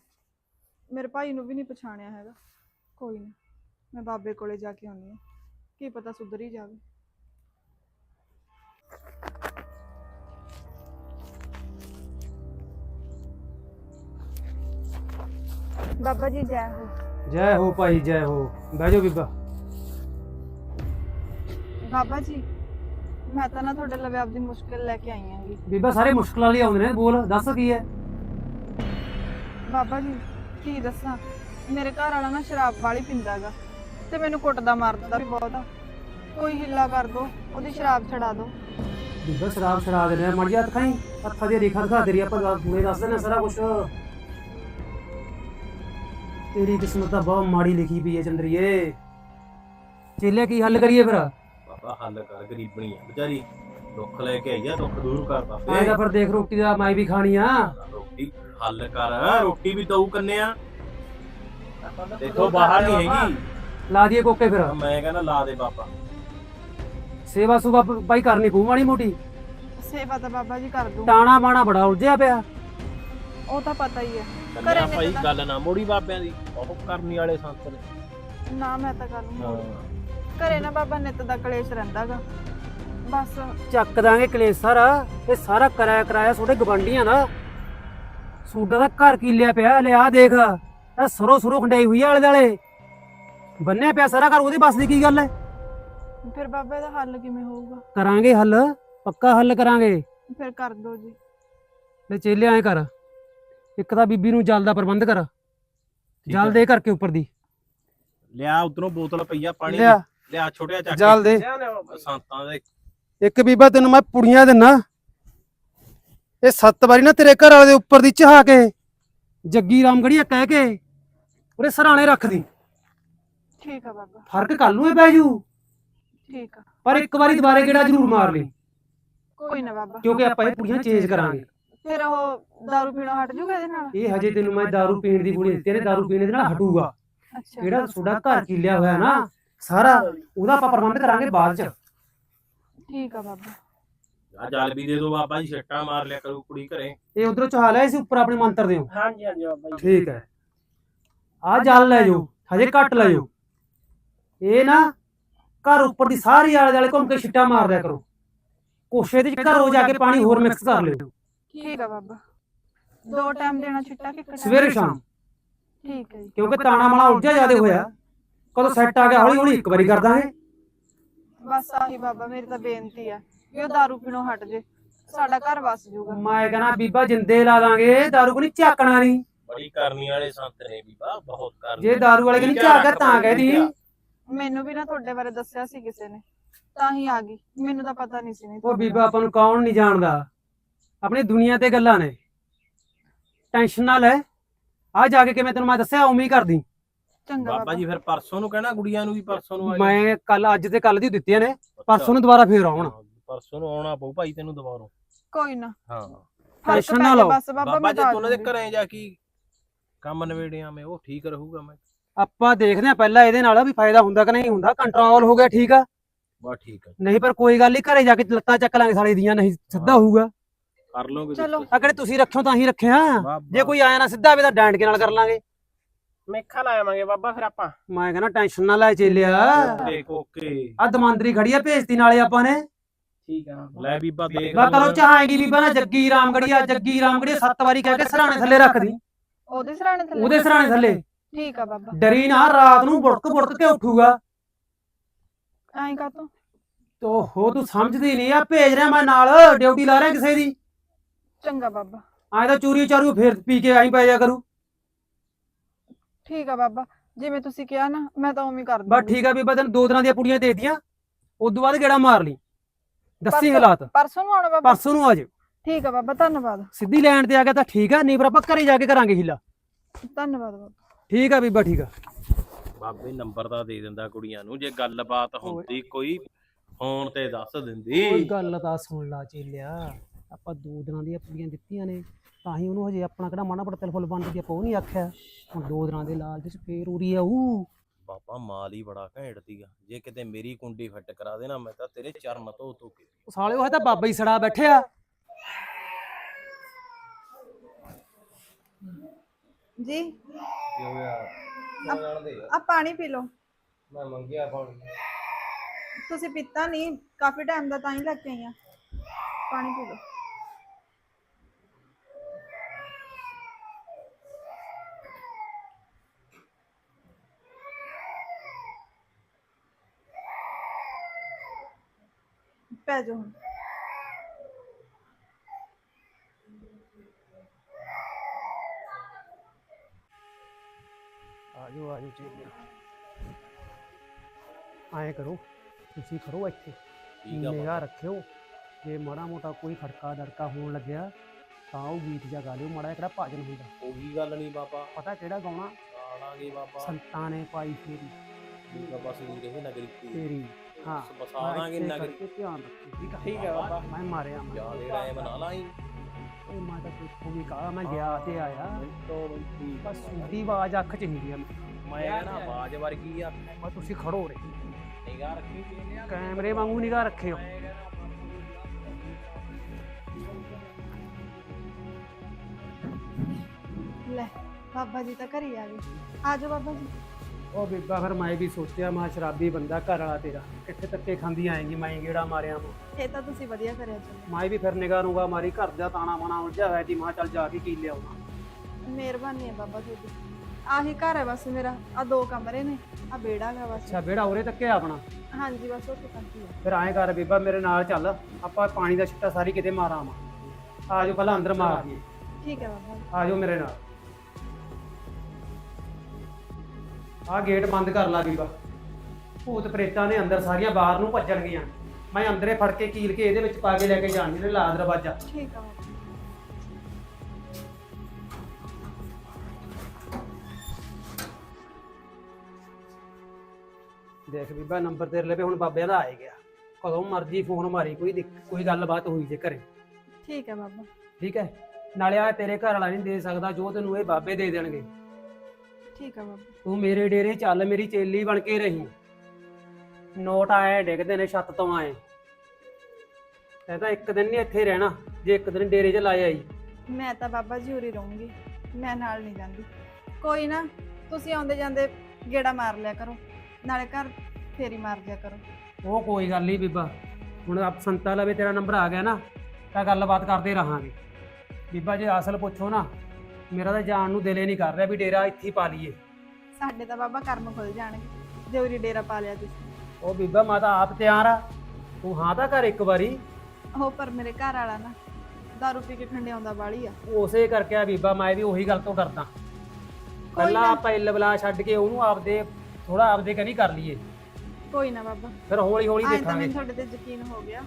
ਮੇਰੇ ਭਾਈ ਨੂੰ ਵੀ ਨਹੀਂ ਪਛਾਣਿਆ ਹੈਗਾ। ਕੋਈ ਨਾ ਮੈਂ ਬਾਬੇ ਕੋਲੇ ਜਾ ਕੇ ਆਉਣੀ ਆ ਕੀ ਪਤਾ ਸੁਧਰ ਹੀ ਜਾਵੇ। ਬਾਬਾ ਜੀ ਜੈ ਹੋ। ਜੈ ਹੋ ਭਾਈ ਜੈ ਹੋ। ਬਹਿ ਜਾਓ ਬੀਬਾ। ਬਾਬਾ ਜੀ ਮੈਂ ਤਾਂ ਨਾ ਤੁਹਾਡੇ ਲਵੇ ਆਪਦੀ ਮੁਸ਼ਕਿਲ ਲੈ ਕੇ ਆਈ ਆਂਗੀ ਬੀਬਾ ਸਾਰੇ ਮੁਸ਼ਕਲਾਂ ਲਈ ਆਉਂਦੇ ਨੇ ਬੋਲ ਦੱਸ ਕੀ ਹੈ? ਬਾਬਾ ਜੀ ਕੀ ਦੱਸਾਂ? ਮੇਰੇ ਘਰ ਵਾਲਾ ਨਾ ਸ਼ਰਾਬ ਵਾਲੀ ਪਿੰਦਾਗਾ ਤੇ ਮੈਨੂੰ ਕੁੱਟਦਾ ਮਾਰਦਾ ਵੀ ਬਹੁਤ ਆ। ਕੋਈ ਹਿੱਲਾ ਕਰ ਦੋ ਉਹਦੀ ਸ਼ਰਾਬ ਛਡਾ ਦੋ। ਬੀਬਾ ਸ਼ਰਾਬ ਛੜਾ ਦੇ ਰਿਹਾ ਮੜ ਜਾ ਖਾਈ? ਹੱਥਾਂ ਦੀ ਰੇਖਾ ਦਿਖਾ ਦੇ ਰਹੀ ਆਪਾਂ ਗੱਲ ਪੂਰੇ ਦੱਸ ਦੇਣਾ ਸਾਰਾ ਕੁਝ ਤੇਰੀ ਕਿਸਮਤ ਤਾਂ ਬਹੁਤ ਮਾੜੀ ਲਿਖੀ ਪਈ ਹੈ ਚੰਦਰੀਏ। ਚੇਲੇ ਕੀ ਹੱਲ ਕਰੀਏ ਫਿਰ? ਬਾਬਾ ਹੱਲ ਕਰ ਗਰੀਬਣੀ ਆ। ਵਿਚਾਰੀ ਦੁੱਖ ਲੈ ਕੇ ਆਈ ਆ ਦੁੱਖ ਦੂਰ ਕਰ ਆਏਗਾ ਬਾਬੇ ਫਿਰ ਦੇਖ ਰੋਟੀ ਦਾ ਮੈਂ ਵੀ ਖਾਣੀ ਆ। ਰੋਟੀ ਹੱਲ ਕਰ ਰੋਟੀ ਵੀ ਦਊ ਕੰਨੇ ਆ। ਦੇਖੋ ਬਾਹਰ ਨਹੀਂ ਹੈਗੀ। ਲਾ ਦਈਏ ਕੋਕੇ ਫਿਰ। ਮੈਂ ਕਹਿੰਦਾ ਲਾ ਦੇ ਬਾਬਾ। ਸੇਵਾ ਸੁਭਾ ਬਾਈ ਕਰਨੀ ਪਊ ਮਾੜੀ ਮੋਟੀ। ਸੇਵਾ ਤਾਂ ਬਾਬਾ ਜੀ ਕਰ ਦੂੰ ਟਾਣਾ ਬਾਣਾ ਬੜਾ ਉਲਝਿਆ ਪਿਆ। ਉਹ ਤਾਂ ਪਤਾ ਹੀ ਹੈ ਕੰਨਿਆ ਘਰੇ ਨੇ ਭਾਈ ਗੱਲ ਨਾ ਮੋੜੀ ਬਾਬਿਆਂ ਦੀ। ਉਹ ਕਰਨੀ ਵਾਲੇ ਸੰਤ ਨੇ। ਨਾ ਮੈਂ ਤਾਂ ਕਰ ਘਰੇ ਨਾ ਬਾਬਾ ਨਿੱਤ ਦਾ ਕਲੇਸ਼ ਰਹਿੰਦਾਗਾ। ਬਸ। ਚੱਕ ਦਾਂਗੇ ਕਲੇਸ਼ ਸਾਰਾ ਇਹ ਸਾਰਾ ਕਰਾਇਆ ਕਰਾਇਆ ਤੁਹਾਡੇ ਗਵੰਡੀਆਂ ਦਾ। ਸੂਡਾ ਦਾ ਘਰ ਕੀਲਿਆ ਪਿਆ? ਲਿਆ ਦੇਖ। ਇਹ ਸਰੋ ਸਰੋ ਖੰਡਾਈ ਹੋਈ ਆ ਆਲੇ ਦਾਲੇ ਬੰਨਿਆ ਪਿਆ ਸਾਰਾ ਘਰ ਉਹਦੇ ਬਸ ਦੀ ਕੀ ਗੱਲ ਹੈ? ਫਿਰ ਬਾਬਾ ਦਾ ਹੱਲ ਕਿਵੇਂ ਹੋਊਗਾ? ਕਰਾਂਗੇ ਹੱਲ ਪੱਕਾ ਹੱਲ ਕਰਾਂਗੇ। ਫਿਰ ਕਰ ਦੋ ਜੀ। ਲੈ ਚੇਲੇ ਐ ਕਰ ਇੱਕ ਤਾਂ ਬੀਬੀ ਨੂੰ ਜਲ ਦਾ ਪ੍ਰਬੰਧ ਕਰ। ਜਲ ਦੇ ਕਰਕੇ ਉੱਪਰ ਦੀ। ਲਿਆ ਉਧਰੋਂ ਬੋਤਲ ਪਈਆ ਪਾਣੀ ਲਿਆ ਦੀ ਲਿਆ। ਲਿਆ ਇੱਕ ਬੀਬਾ ਤੈਨੂੰ ਮੈਂ ਪੁੜੀਆਂ ਦਿੰਨਾ। ਇਹ ਸੱਤ ਵਾਰੀ ਨਾ ਤੇਰੇ ਘਰ ਵਾਲੇ ਦੇ ਉੱਪਰ ਦੀ ਚਹਾ ਕੇ ਜੱਗੀ ਰਾਮ ਰਾਮਗੜੀਆ ਕਹਿ ਕੇ ਉਹਦੇ ਸਰਾਣੇ ਰੱਖ ਦੀ। ਠੀਕ ਆ ਬਾਬਾ। ਫ਼ਰਕ ਕਰ ਲੂ ਇਹ ਬਹਿ ਜੂ। ਠੀਕ ਆ। ਪਰ ਇੱਕ ਵਾਰੀ ਦੁਬਾਰੇ ਕਿਹੜਾ ਜ਼ਰੂਰ ਮਾਰ ਲਈ। ਕੋਈ ਨਾ ਬਾਬਾ। ਕਿਉਂਕਿ ਆਪਾਂ ਇਹ ਪੁੜੀਆਂ ਚੇਂਜ ਕਰਾਂਗੇ। ਫਿਰ ਉਹ ਦਾਰੂ ਪੀਣਾ ਹਟ ਜੂਗਾ ਇਹਦੇ ਨਾਲ? ਇਹ ਹਜੇ ਤੈਨੂੰ ਮੈਂ ਦਾਰੂ ਪੀਣ ਦੀ ਕੁੜੀ ਦਿੱਤੀ ਦਾਰੂ ਪੀਣ ਦੇ ਨਾਲ ਹਟੂਗਾ। ਅੱਛਾ। ਜਿਹੜਾ ਤੁਹਾਡਾ ਘਰ ਕੀਲਿਆ ਹੋਇਆ ਨਾ ਸਾਰਾ ਉਹਦਾ ਆਪਾਂ ਪ੍ਰਬੰਧ ਕਰਾਂਗੇ ਬਾਅਦ ਚ। ਠੀਕ ਆ ਬਾਬਾ। ਆ ਜਲ ਵੀ ਦੇ ਦੋ ਬਾਬਾ ਜੀ ਛੱਟਾਂ ਮਾਰ ਲਿਆ ਕਰੂ ਕੁੜੀ ਘਰੇ। ਇਹ ਉਧਰੋਂ ਚਹਾ ਲਿਆ ਸੀ ਉੱਪਰ ਆਪਣੇ ਮੰਤਰ ਦਿਓ। ਹਾਂਜੀ ਹਾਂਜੀ ਬਾਬਾ ਜੀ। ਠੀਕ ਹੈ। ਆ ਜਲ ਲੈ ਜਾਓ ਹਜੇ ਘੱਟ ਲੈ ਜਾਓ। ਇਹ ਨਾ ਘਰ ਉੱਪਰ ਦੀ ਸਾਰੀ ਆਲੇ ਦੁਆਲੇ ਘੁੰਮ ਕੇ ਛਿੱਟਾ ਮਾਰ ਦਿਆ ਕਰੋ। ਕੋਸ਼ੇ ਦੇ ਚ ਘਰੋਂ ਜਾ ਕੇ ਪਾਣੀ ਹੋਰ ਮਿਕਸ ਕਰ ਲਿਓ। ਠੀਕ ਆ ਬਾਬਾ। ਦੋ ਟਾਈਮ ਦੇਣਾ ਛਿੱਟਾ ਕਿ ਇੱਕ time? ਸਵੇਰੇ ਸ਼ਾਮ। ਠੀਕ ਹੈ ਜੀ। ਕਿਉਂਕਿ ਤਾਣਾ ਮਾਲਾ ਉਲਝਿਆ ਜਿਆਦੇ ਹੋਇਆ। ਕਦੋਂ ਸੈੱਟ ਆ ਗਿਆ? ਹੌਲੀ ਹੌਲੀ ਇੱਕ ਵਾਰੀ ਕਰ ਦਾਂਗੇ ਬਸ ਆਹੀ ਬਾਬਾ ਮੇਰੀ ਤਾਂ ਬੇਨਤੀ ਆ ਵੀ ਉਹ ਦਾਰੂ ਪੀਣੋਂ ਹਟ ਜੇ। ਸਾਡਾ ਘਰ ਵਸ ਜਾਊਗਾ ਮੈਂ ਕਹਣਾ ਬੀਬਾ ਜਿੰਦੇ ਲਾ ਦਾਂਗੇ ਦਾਰੂ ਕੋ ਨਹੀਂ ਝਾਕਣਾ ਨਹੀਂ ਬੜੀ ਕਰਨੀ ਵਾਲੇ ਸੰਤ ਨੇ ਬੀਬਾ ਬਹੁਤ ਕਰਨੀ। ਜੇ ਦਾਰੂ ਵਾਲੇ ਕਿ ਨਹੀਂ ਤਾਂ ਕਹਿਦੀ ਮੈਨੂੰ ਵੀ ਨਾ ਤੁਹਾਡੇ ਬਾਰੇ ਦੱਸਿਆ ਸੀ ਕਿਸੇ ਨੇ ਤਾਂ ਹੀ ਆ ਗਈ। ਮੈਨੂੰ ਤਾਂ ਪਤਾ ਨਹੀਂ ਸੀ ਨਹੀਂ ਉਹ ਬੀਬਾ ਆਪਾਂ ਨੂੰ ਕੌਣ ਨਹੀਂ ਜਾਣਦਾ। ਆਪਣੀ ਦੁਨੀਆ ਤੇ ਗੱਲਾਂ ਨੇ। ਟੈਨਸ਼ਨ ਨਾ ਲੈ। ਆ ਜਾ ਕੇ ਕਿਵੇਂ ਤੈਨੂੰ ਮੈਂ ਦੱਸਿਆ ਹੀ ਕਰਦੀ। ਚੰਗਾ ਬਾਬਾ। ਜੀ ਫਿਰ ਪਰਸੋਂ ਨੂੰ ਕਹਿਣਾ ਗੁੜੀਆਂ ਨੂੰ ਵੀ ਪਰਸੋਂ ਨੂੰ ਆ ਜਾਓ। ਮੈਂ ਕੱਲ ਅੱਜ ਤੇ ਕੱਲ ਦੀ ਦਿੱਤੀਆਂ ਨੇ। ਪਰਸੋਂ ਨੂੰ ਦੁਬਾਰਾ ਫੇਰ ਆਉਣ। ਹਾਂ, ਪਰਸੋਂ ਨੂੰ ਆਉਣਾ ਪਊ ਭਾਈ ਤੈਨੂੰ ਦੁਬਾਰਾ। ਕੋਈ ਨਾ। ਹਾਂ। ਫ਼ਰਕ ਟੈਨਸ਼ਨ ਨਾ ਲਓ। ਬਸ ਬਾਬਾ ਬਾਬਾ ਮੈਂ ਜੇ ਤਾਂ ਉਹਨਾਂ ਦੇ ਆ ਘਰੇ ਜਾ ਕੇ ਕੰਮ ਨਵੇੜਿਆ ਮੈਂ ਉਹ ਠੀਕ ਰਹੂਗਾ ਮੈਂ। ਆਪਾਂ ਦੇਖਦੇ ਆ ਪਹਿਲਾਂ ਇਹਦੇ ਨਾਲ ਵੀ ਫਾਇਦਾ ਹੁੰਦਾ ਕਿ ਨਹੀਂ ਹੁੰਦਾ। ਕੰਟਰੋਲ ਹੋ ਗਿਆ ਠੀਕ ਆ। ਬਸ ਠੀਕ ਹੈ ਨਹੀਂ ਪਰ ਕੋਈ ਗੱਲ ਨਹੀਂ ਘਰੇ ਜਾ ਕੇ ਲੱਤਾਂ ਚੱਕ ਲਾਂਗੇ ਸਾਲੇ ਦੀਆਂ ਨਹੀਂ ਸਿੱਧਾ ਹੋਊਗਾ। ਕਰ ਲਓਗੇ ਚਲੋ। ਆ ਕਿਹੜੇ ਤੁਸੀਂ ਰੱਖਿਓ ਤਾਂ ਹੀ। ਰੱਖਿਆ ਜੇ ਕੋਈ ਆਇਆ ਨਾ ਸਿੱਧਾ ਵੀ ਤਾਂ ਡੈਂਡ ਕੇ ਨਾਲ ਕਰ ਲਾਂਗੇ। ਮੇਖਾ ਲਾਵਾਂਗੇ ਬਾਬਾ ਫਿਰ ਆਪਾਂ। ਮੈਂ ਕਹਿੰਦਾ ਟੈਨਸ਼ਨ ਨਾ ਲੈ ਚੇਲਿਆ। ਦੇਖ ਓਕੇ। ਆ ਦਮਾਂਦਰੀ ਖੜੀ ਆ ਭੇਜਤੀ ਨਾਲੇ ਆਪਾਂ ਨੇ। ਠੀਕ ਆ ਬਾਬਾ। ਲੈ ਬੀਬਾ ਦੇਖ ਮੈਂ ਕਰੋ ਚਾਹਾਂਗੀ ਬੀਬਾ ਨਾ ਜੱਗੀ ਰਾਮਗੜੀਆ ਜੱਗੀ ਰਾਮਗੜੀਆ ਸੱਤ ਵਾਰੀ ਕਹਿ ਕੇ ਸਰਾਣੇ ਥੱਲੇ ਰੱਖਦੀ ਉਹਦੇ ਸਰਾਣੇ ਥੱਲੇ ਉਹਦੇ ਸਰਾਣੇ ਥੱਲੇ। ਠੀਕ ਆ ਬਾਬਾ। ਡਰੀ ਨਾ ਰਾਤ ਨੂੰ ਬੁੜਕ ਬੁੜਕ ਕੇ ਉੱਠੂਗਾ। ਐਂ ਕਾ ਤੂੰ? ਤੋ ਹੋ ਤੂੰ ਸਮਝਦੀ ਨਹੀਂ ਆ ਭੇਜ ਰਿਹਾ ਮੈਂ ਨਾਲ ਡਿਊਟੀ ਲਾ ਰਿਹਾ ਕਿਸੇ ਦੀ। ਚੰਗਾ ਬਾਬਾ। ਐਂ ਤਾਂ ਚੂਰੀ ਚਾਰੂ ਫੇਰ ਪੀ ਕੇ ਆਈ ਪੈ ਜਾ ਕਰੂ। ਠੀਕ ਆ ਬਾਬਾ ਜਿਵੇਂ ਤੁਸੀਂ ਕਿਹਾ ਨਾ ਮੈਂ ਤਾਂ ਉਵੇਂ ਹੀ ਕਰ ਬਸ ਦੂੰਗੀ। ਠੀਕ ਆ ਬੀਬਾ ਤੈਨੂੰ ਦੋ ਦਿਨਾਂ ਦੀਆਂ ਪੁੜੀਆਂ ਦੇ ਦਿੱਤੀਆਂ। ਉਦੋਂ ਬਾਅਦ ਗੇੜਾ ਮਾਰ ਲਈ। ਦੱਸੀ ਪਰਸੋਂ- ਹਾਲਾਤ। ਪਰਸੋਂ ਨੂੰ ਆਉਣਾ ਬਾਬਾ। ਪਰਸੋਂ ਨੂੰ ਆ ਜਾਓ ਠੀਕ ਆ ਬਾਬਾ ਧੰਨਵਾਦ। ਸਿੱਧੀ ਲੈਣ ਤੇ ਆ ਗਿਆ ਤਾਂ ਠੀਕ ਆ ਨਹੀਂ ਪਰ ਆਪਾਂ ਘਰੇ ਜਾ ਕੇ ਕਰਾਂਗੇ ਹੀਲਾ। ਧੰਨਵਾਦ ਬਾਬਾ। ਠੀਕ ਆ ਬੀਬਾ ਠੀਕ ਆ। ਬਾਬੇ ਨੰਬਰ ਤਾਂ ਦੇ ਦਿੰਦਾ ਕੁੜੀਆਂ ਨੂੰ ਜੇ ਗੱਲਬਾਤ ਹੁੰਦੀ ਕੋਈ ਫੋਨ ਤੇ ਦੱਸ ਦਿੰਦੀ। ਕੋਈ ਗੱਲ ਤਾਂ ਸੁਣ ਲਾ ਚੇਲਿਆ ਆਪਾਂ ਦੋ ਦਿਨਾਂ ਦੀਆਂ ਪੁੜੀਆਂ ਦਿੱਤੀਆਂ ਨੇ। ਤਾਂ ਹੀ ਉਹਨੂੰ ਹਜੇ ਆਪਣਾ ਕਿਹੜਾ ਮਾਣਾ ਬੜਾ ਫੁੱਲ ਬੰਦ ਦੀ ਆਪਾਂ ਉਹ ਨਹੀਂ ਆਖਿਆ। ਹੁਣ ਦੋ ਦਿਨਾਂ ਦੇ ਲਾਲਚ ਚ ਫੇਰ ਉਰੀ ਆਊ ਬਾਬਾ ਮਾਲ ਹੀ ਬੜਾ ਘੈਂਟ ਸੀਗਾ ਜੇ ਕਿਤੇ ਮੇਰੀ ਕੁੰਡੀ ਫਿੱਟ ਕਰਾ ਦੇਣਾ ਮੈਂ ਤਾਂ ਤੇਰੇ ਚਰਨ ਧੋ ਧੋ ਕੇ ਉਹ ਸਾਲੇ ਉਹ ਤਾਂ ਬਾਬਾ ਹੀ ਸੜਾ ਬੈਠਿਆ। ਜੀ। ਕੀ ਹੋ ਗਿਆ ਆ- ਪਾਣੀ ਪੀ ਲਓ। ਮੈਂ ਮੰਗਿਆ ਪਾਣੀ। ਤੁਸੀਂ ਪੀਤਾ ਨਹੀਂ ਕਾਫੀ ਟਾਈਮ ਦਾ ਤਾਂ ਹੀ ਲੈ ਕੇ ਆਈ ਆ। ਪਾਣੀ ਪੀ ਲਓ। ਪੈ ਜਾਓ ਹੁਣ। ਆਜੋ ਆਜੋ ਚੇਲਿਆ। ਆਏ ਕਰੋ ਤੁਸੀਂ ਖੜੋ ਇੱਥੇ। ਠੀਕ ਆ ਨਿਗਾਹ ਰੱਖਿਓ। ਜੇ ਮਾੜਾ ਮੋਟਾ ਕੋਈ ਖੜਕਾ ਦੜਕਾ ਹੋਣ ਲੱਗਿਆ ਤਾਂ ਉਹ ਗੀਤ ਜਾ ਗਾ ਲਿਓ। ਮਾੜਾ ਜਿਹਾ ਕਿਹੜਾ ਭਜਨ ਹੁੰਦਾ? ਉਹੀ ਗੱਲ ਨਹੀਂ ਬਾਬਾ। ਪਤਾ ਕਿਹੜਾ ਗਾਉਣਾ? ਆਣਾਗੇ ਬਾਬਾ। ਸੰਤਾਂ ਨੇ ਪਾਈ ਫੇਰੀ। ਬਾਬਾ ਸੁਣੀ ਰਹੇ ਨਗਰੀ ਤੇ ਤੇਰੀ ਹਾਂ ਬਸਾਵਾਂਗੇ ਇੱਥੇ ਨਗਰੀ ਕਰਕੇ ਧਿਆਨ ਰੱਖੀ ਠੀਕ ਆ ਠੀਕ ਆ ਬਾਬਾ ਮੈਂ ਮਾਰਿਆ ਮੈਂ ਯਾਦ ਇਹ ਟਾਈਮ ਨਾ ਲਾਈ ਉਹ ਮੈਂ ਤਾਂ ਦੇਖੋ ਵੀ ਕਹਾ ਮੈਂ ਗਿਆ ਤੇ ਆਇਆ ਮਿੰਟੋ ਮਿੰਟੀ ਬਸ ਸੁਣਦੀ ਆਵਾਜ਼ ਅੱਖ ਚ ਹੁੰਦੀ ਆ ਮੈਂ ਕਹਿੰਦਾ ਆਵਾਜ਼ ਵਰਗੀ ਆ ਬਸ ਤੁਸੀਂ ਖੜੋ ਰੇ ਨਿਗਾਹ ਰੱਖੀ ਕਿਹਨੇ ਕੈਮਰੇ ਵਾਂਗੂ ਨਿਗਾਹ ਰੱਖਿਓ ਲੈ ਬਾਬਾ ਜੀ ਤਾਂ ਘਰੇ ਆ ਗਏ ਆ ਜਾਓ ਬਾਬਾ ਜੀ ਉਹ ਬੀਬਾ ਫਿਰ ਮੈਂ ਵੀ ਸੋਚਿਆ ਮੈਂ ਸ਼ਰਾਬੀ ਬੰਦਾ ਘਰ ਵਾਲਾ ਤੇਰਾ ਕਿੱਥੇ ਤੱਕੇ ਖਾਂਦੀ ਆਏਗੀ ਮੈਂ ਗੇੜਾ ਮਾਰਿਆ ਮੈਂ ਇਹ ਤਾਂ ਤੁਸੀਂ ਵਧੀਆ ਕਰਿਆ ਚਲੋ। ਮੈਂ ਵੀ ਫਿਰ ਨਿਗਾਹ ਨੂਗਾ ਮਾਰੀ ਘਰ ਦਾ ਤਾਣਾ ਬਾਣਾ ਉਲਝਿਆ ਹੋਇਆ ਸੀ ਮੈਂ ਚੱਲ ਜਾ ਕੇ ਕੀ ਲਿਆਉਣਾ। ਮਿਹਰਬਾਨੀ ਹੈ ਬਾਬਾ ਜੀ ਦੀ। ਆਹੀ ਘਰ ਹੈ ਬਸ ਮੇਰਾ ਆ ਦੋ ਕਮਰੇ ਨੇ ਆ ਬੇੜਾ ਹੈ ਬਸ। ਅੱਛਾ ਬੇੜਾ ਉਰੇ ਤੱਕੇ ਆਪਣਾ? ਹਾਂਜੀ ਬਸ ਉਹ ਤੱਕ ਹੀ ਹੈ ਫਿਰ ਐਂ ਕਰ ਬੀਬਾ ਮੇਰੇ ਨਾਲ ਚੱਲ ਆਪਾਂ ਪਾਣੀ ਦਾ ਛਿੱਟਾ ਸਾਰੀ ਕਿਤੇ ਮਾਰਾਂ ਆਵਾਂ ਆਜੋ ਪਹਿਲਾਂ ਅੰਦਰ ਮਾਰ ਆਈਏ। ਠੀਕ ਹੈ ਬਾਬਾ ਜੀ। ਆਜੋ ਮੇਰੇ ਨਾਲ। ਆਹ ਗੇਟ ਬੰਦ ਕਰ ਲਾ ਬੀਬਾ। ਭੂਤ ਪ੍ਰੇਤਾਂ ਨੇ ਅੰਦਰ ਸਾਰੀਆਂ ਬਾਹਰ ਨੂੰ ਭੱਜਣਗੀਆਂ ਮੈਂ ਅੰਦਰੇ ਫੜ ਕੇ ਕੀਲ ਕੇ ਇਹਦੇ ਵਿੱਚ ਪਾ ਕੇ ਲੈ ਕੇ ਜਾਣੀ ਨੇ ਲਾ ਦਰਵਾਜ਼ਾ। ਠੀਕ ਜੀ। ਦੇਖ ਬੀਬਾ ਨੰਬਰ ਤੇਰੇ ਲਵੇ ਹੁਣ ਬਾਬਿਆਂ ਦਾ ਆਏ ਗਿਆ। ਕਦੋਂ ਮਰਜ਼ੀ ਫੋਨ ਮਾਰੀ ਕੋਈ ਦਿੱਕ- ਕੋਈ ਗੱਲਬਾਤ ਹੋਈ ਜੇ ਘਰੇ। ਠੀਕ ਹੈ ਬਾਬਾ। ਠੀਕ ਹੈ? ਨਾਲੇ ਆ ਤੇਰੇ ਘਰ ਵਾਲਾ ਨਹੀਂ ਦੇ ਸਕਦਾ ਜੋ ਤੈਨੂੰ ਇਹ ਬਾਬੇ ਦੇ ਦੇਣਗੇ। ਠੀਕ ਹੈ ਬਾਬਾ। ਤੂੰ ਮੇਰੇ ਡੇਰੇ ਚੱਲ ਮੇਰੀ ਚੇਲੀ ਬਣ ਕੇ ਰਹੀ। ਨੋਟ ਆਏ ਡਿੱਗਦੇ ਨੇ ਛੱਤ ਤੋਂ ਆਏ। ਤੈਂ ਤਾਂ ਇੱਕ ਦਿਨ ਨਹੀਂ ਇੱਥੇ ਰਹਿਣਾ ਜੇ ਇੱਕ ਦਿਨ ਡੇਰੇ 'ਚ ਲਾਇਆ ਆਈ। ਮੈਂ ਤਾਂ ਬਾਬਾ ਜੀ ਉਰੀ ਰਹੂੰਗੀ ਮੈਂ ਨਾਲ ਨਹੀਂ ਜਾਂਦੀ। ਕੋਈ ਨਾ ਤੁਸੀਂ ਆਉਂਦੇ ਜਾਂਦੇ ਗੇੜਾ ਮਾਰ ਲਿਆ ਕਰੋ ਨਾਲੇ ਘਰ ਫੇਰੀ ਮਾਰ ਲਿਆ ਕਰੋ। ਉਹ ਕੋਈ ਗੱਲ ਨਹੀਂ ਬੀਬਾ ਹੁਣ ਆਪ ਸੰਤਾ ਲਵੇ ਤੇਰਾ ਨੰਬਰ ਆ ਗਿਆ ਨਾ ਤਾਂ ਗੱਲਬਾਤ ਕਰਦੇ ਰਹਾਂਗੇ। ਬੀਬਾ ਜੇ ਅਸਲ ਪੁੱਛੋ ਨਾ ਮੇਰਾ ਤਾਂ ਜਾਣ ਨੂੰ ਦਿਲ ਨਹੀਂ ਕਰ ਰਿਹਾ ਵੀ ਡੇਰਾ ਇੱਥੇ ਹੀ ਪਾ ਲਈਏ। ਸਾਡੇ ਤਾਂ ਬਾਬਾ ਕਰਮ ਖੁੱਲ ਜਾਣਗੇ ਜੇ ਉਰੀ ਡੇਰਾ ਪਾ ਲਿਆ ਤੁਸੀਂ। ਉਹ ਬੀਬਾ ਮੈਂ ਤਾਂ ਆਪ ਤਿਆਰ ਆ। ਤੂੰ ਹਾਂ ਤਾਂ ਕਰ ਇੱਕ ਵਾਰੀ। ਉਹ ਪਰ ਮੇਰੇ ਘਰ ਵਾਲਾ ਨਾ ਦਾਰੂ ਪੀ ਕੇ ਖੰਡਿਆਉਂਦਾ ਵਾਲੀ ਆ। ਉਸੇ ਕਰਕੇ ਆ ਬੀਬਾ ਮੈਂ ਵੀ ਉਹੀ ਗੱਲ ਤੋਂ ਡਰਦਾ। ਪਹਿਲਾਂ। ਆਪਾਂ ਇੱਲ ਬਲਾ ਛੱਡ ਕੇ ਉਹਨੂੰ ਆਪਦੇ ਥੋੜਾ ਆਪਦੇ ਕਨੀ ਕਰ ਲਈਏ। ਕੋਈ ਨਾ ਬਾਬਾ। ਫਿਰ ਹੌਲੀ ਹੌਲੀ ਅੱਜ ਤਾਂ ਦੇਖਾਂਗੇ। ਮੈਨੂੰ ਤੁਹਾਡੇ ਤੇ ਯਕੀਨ ਹੋ ਗਿਆ।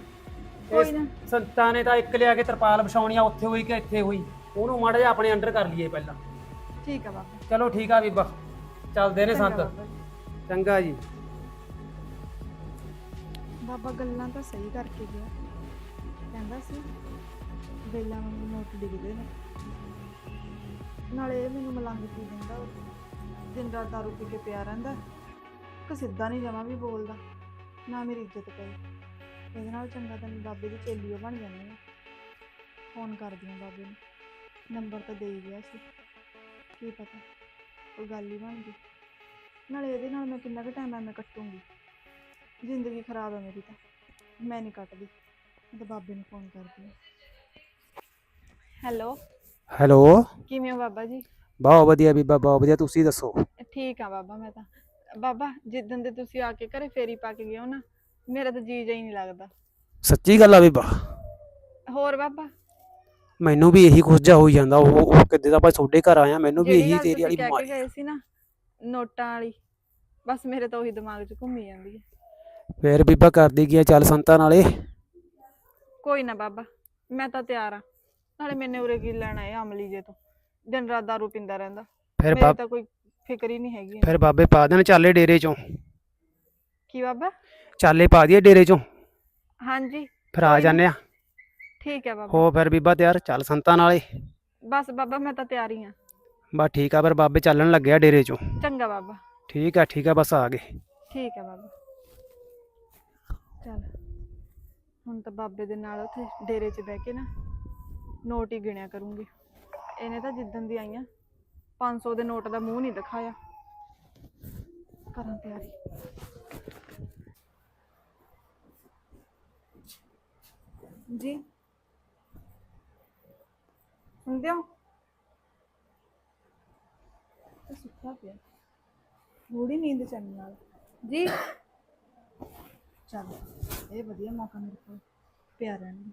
ਕੋਈ ਨਾ। ਸੰਤਾਂ ਨੇ ਤਾਂ ਇੱਕ ਲਿਆ ਕੇ ਤਰਪਾਲ ਵਿਛਾਉਣੀ ਆ ਉੱਥੇ ਹੋਈ ਕਿ ਇੱਥੇ ਹੋਈ? ਉਹਨੂੰ ਮਾੜਾ ਜਿਹਾ ਆਪਣੇ ਅੰਡਰ ਕਰ ਲਈਏ ਪਹਿਲਾਂ। ਠੀਕ ਆ ਬਾਬਾ। ਚਲੋ ਠੀਕ ਆ ਬੀਬਾ ਚੱਲਦੇ ਨੇ ਸੰਤ। ਬਾਬਾ ਜੀ। ਚੰਗਾ ਜੀ। ਬਾਬਾ ਗੱਲਾਂ ਤਾਂ ਸਹੀ ਕਰਕੇ ਗਿਆ। ਕਹਿੰਦਾ ਸੀ ਬੇਲਾ ਵਾਂਗੂ ਨੋਟ ਡਿੱਗਦੇ ਨੇ। ਨਾਲੇ ਇਹ ਮੈਨੂੰ ਮਲੰਗ ਪੀ ਦਿੰਦਾ ਉਹ। ਦਿਨ ਰਾਤ ਦਾਰੂ ਪੀ ਕੇ ਪਿਆ ਰਹਿੰਦਾ। ਕਿ ਸਿੱਧਾ ਨਹੀਂ ਜਮਾ ਵੀ ਬੋਲਦਾ। ਨਾ ਮੇਰੀ ਇੱਜ਼ਤ ਪਈ ਇਹਦੇ ਨਾਲ ਚੰਗਾ ਤਾਂ ਮੈਂ ਬਾਬੇ ਦੀ ਚੇਲੀ ਓ ਬਣ ਜਾਂਦੀ ਆ ਫੋਨ ਕਰਦੀ ਆ ਬਾਬੇ ਨੂੰ। ਨੰਬਰ ਤਾਂ ਦੇ ਹੀ ਗਿਆ ਸੀ। ਕੀ ਪਤਾ ਕੋਈ ਗੱਲ ਹੀ ਬਣ ਗਈ। ਨਾਲੇ ਇਹਦੇ ਨਾਲ ਮੈਂ ਕਿੰਨਾ ਕੁ ਟਾਈਮ ਐਵੇਂ ਕੱਟੂੰਗੀ। ਜ਼ਿੰਦਗੀ ਖਰਾਬ ਹੈ ਮੇਰੀ ਤਾਂ। ਮੈਂ ਨਹੀਂ ਕੱਟਦੀ। ਮੈਂ ਤਾਂ ਬਾਬੇ ਨੂੰ ਫੋਨ ਕਰਦੀ ਹਾਂ। ਹੈਲੋ ਹੈਲੋ ਕਿਵੇਂ ਹੋ ਬਾਬਾ ਜੀ? ਬਹੁਤ ਵਧੀਆ ਬੀਬਾ ਬਹੁਤ ਵਧੀਆ। ਤੁਸੀਂ ਦੱਸੋ? ਠੀਕ ਆ ਬਾਬਾ ਮੈਂ ਤਾਂ। ਬਾਬਾ ਜਿੱਦਣ ਦੇ ਤੁਸੀਂ ਆ ਕੇ ਘਰੇ ਫੇਰੀ ਪਾ ਕੇ ਗਏ ਹੋ ਨਾ ਮੇਰਾ ਤਾਂ ਜੀ ਹੀ ਨਹੀਂ ਲੱਗਦਾ। ਸੱਚੀ ਗੱਲ ਆ ਬੀਬਾ। ਹੋਰ ਬਾਬਾ? ਮੈਨੂੰ ਵੀ ਇਹੀ ਕੁਝ ਜਾ ਹੋਈ ਜਾਂਦਾ ਉਹ ਉਹ ਕਿੱਦੇ ਦਾ ਭਾਈ ਤੁਹਾਡੇ ਘਰ ਆਇਆ ਮੈਨੂੰ ਵੀ ਇਹੀ ਤੇਰੀ ਵਾਲੀ ਬਿਮਾਰੀ ਗਏ ਸੀ ਨਾ ਨੋਟਾਂ ਵਾਲੀ ਬਸ ਮੇਰੇ ਤਾਂ ਉਹੀ ਦਿਮਾਗ 'ਚ ਘੁੰਮੀ ਜਾਂਦੀ ਹੈ। ਫੇਰ ਬੀਬਾ ਕਰਦੀ ਗਿਆ ਚੱਲ ਸੰਤਾਂ ਨਾਲੇ। ਕੋਈ ਨਾ ਬਾਬਾ ਮੈਂ ਤਾਂ ਤਿਆਰ ਆ ਨਾਲੇ ਮੈਨੇ ਉਰੇ ਕੀ ਲੈਣਾ ਹੈ ਅਮਲੀ ਜੇ ਤੋਂ। ਦਿਨ ਰਾਤ ਦਾਰੂ ਪੀਂਦਾ ਰਹਿੰਦਾ। ਫਿਰ ਮੇਰੀ ਬਾਬ ਤਾਂ ਕੋਈ ਫਿਕਰ ਹੀ ਨਹੀਂ ਹੈਗੀ ਫਿਰ ਬਾਬੇ ਪਾ ਦੇਣ ਚਾਲੇ ਡੇਰੇ ਚੋਂ। ਕੀ ਬਾਬਾ? ਚਾਲੇ ਪਾ ਦਈਏ ਡੇਰੇ ਚੋਂ। ਹਾਂਜੀ। ਫਿਰ ਆ। ਜਾਂਦੇ ਆ ਠੀਕ ਹੈ ਬਾਬਾ। ਹੋ ਫਿਰ ਬੀਬਾ ਤਿਆਰ ਚੱਲ ਸੰਤਾਂ ਨਾਲੇ ਬਸ ਬਾਬਾ ਮੈਂ ਤਾਂ ਤਿਆਰ ਹੀ ਆ ਬਸ ਠੀਕ ਆ ਫਿਰ ਬਾਬੇ ਚੱਲਣ ਲੱਗਿਆ ਡੇਰੇ ਚੋਂ। ਚੰਗਾ ਬਾਬਾ। ਠੀਕ ਆ ਠੀਕ ਆ ਬਸ ਆ ਗਏ। ਠੀਕ ਹੈ ਬਾਬਾ। ਚੱਲ। ਹੁਣ ਤਾਂ ਬਾਬੇ ਦੇ ਨਾਲ ਉੱਥੇ ਡੇਰੇ 'ਚ ਬਹਿ ਕੇ ਨਾ ਨੋਟ ਹੀ ਗਿਣਿਆ ਕਰੂੰਗੀ। ਇਹਨੇ ਤਾਂ ਜਿੱਦਣ ਦੀ ਆਈਆਂ 500 ਦੇ ਨੋਟ ਦਾ ਮੂੰਹ ਨਹੀਂ ਦਿਖਾਇਆ। ਕਰਾਂ ਤਿਆਰੀ। ਜੀ? ਸੁਣਦੇ ਹੋ ਤਾਂ ਸੁੱਤਾ ਪਿਆ ਥੋੜੀ ਨੀਂਦ ਚੰਨ ਨਾਲ ਜੀ ਚੱਲ ਇਹ ਵਧੀਆ ਮੌਕਾ ਮੇਰੇ ਕੋਲ ਪਿਆ ਰਹਿਣ ਦਾ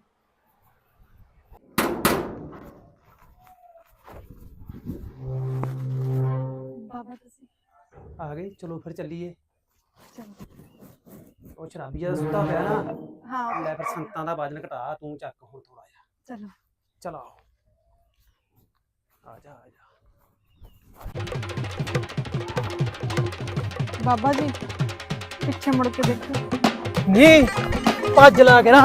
ਬਾਬਾ ਤੁਸੀਂ ਆ ਗਏ ਚਲੋ ਫਿਰ ਚੱਲੀਏ। ਚਲੋ। ਉਹ ਸ਼ਰਾਬੀ ਜਿਹਾ ਸੁੱਤਾ ਪਿਆ ਨਾ। ਹਾਂ। ਲੈ ਫਿਰ ਸੰਤਾਂ ਦਾ ਵਜਨ ਘਟਾ ਤੂੰ ਚੱਕ ਹੁਣ ਥੋੜਾ ਜਿਹਾ। ਚਲੋ। ਚਲੋ ਆ ਜਾ ਆ ਜਾ ਬਾਬਾ ਜੀ ਪਿੱਛੇ ਮੁੜ ਕੇ ਦੇਖੋ। ਨਹੀਂ ਭੱਜ ਲਾ ਕੇ ਨਾ।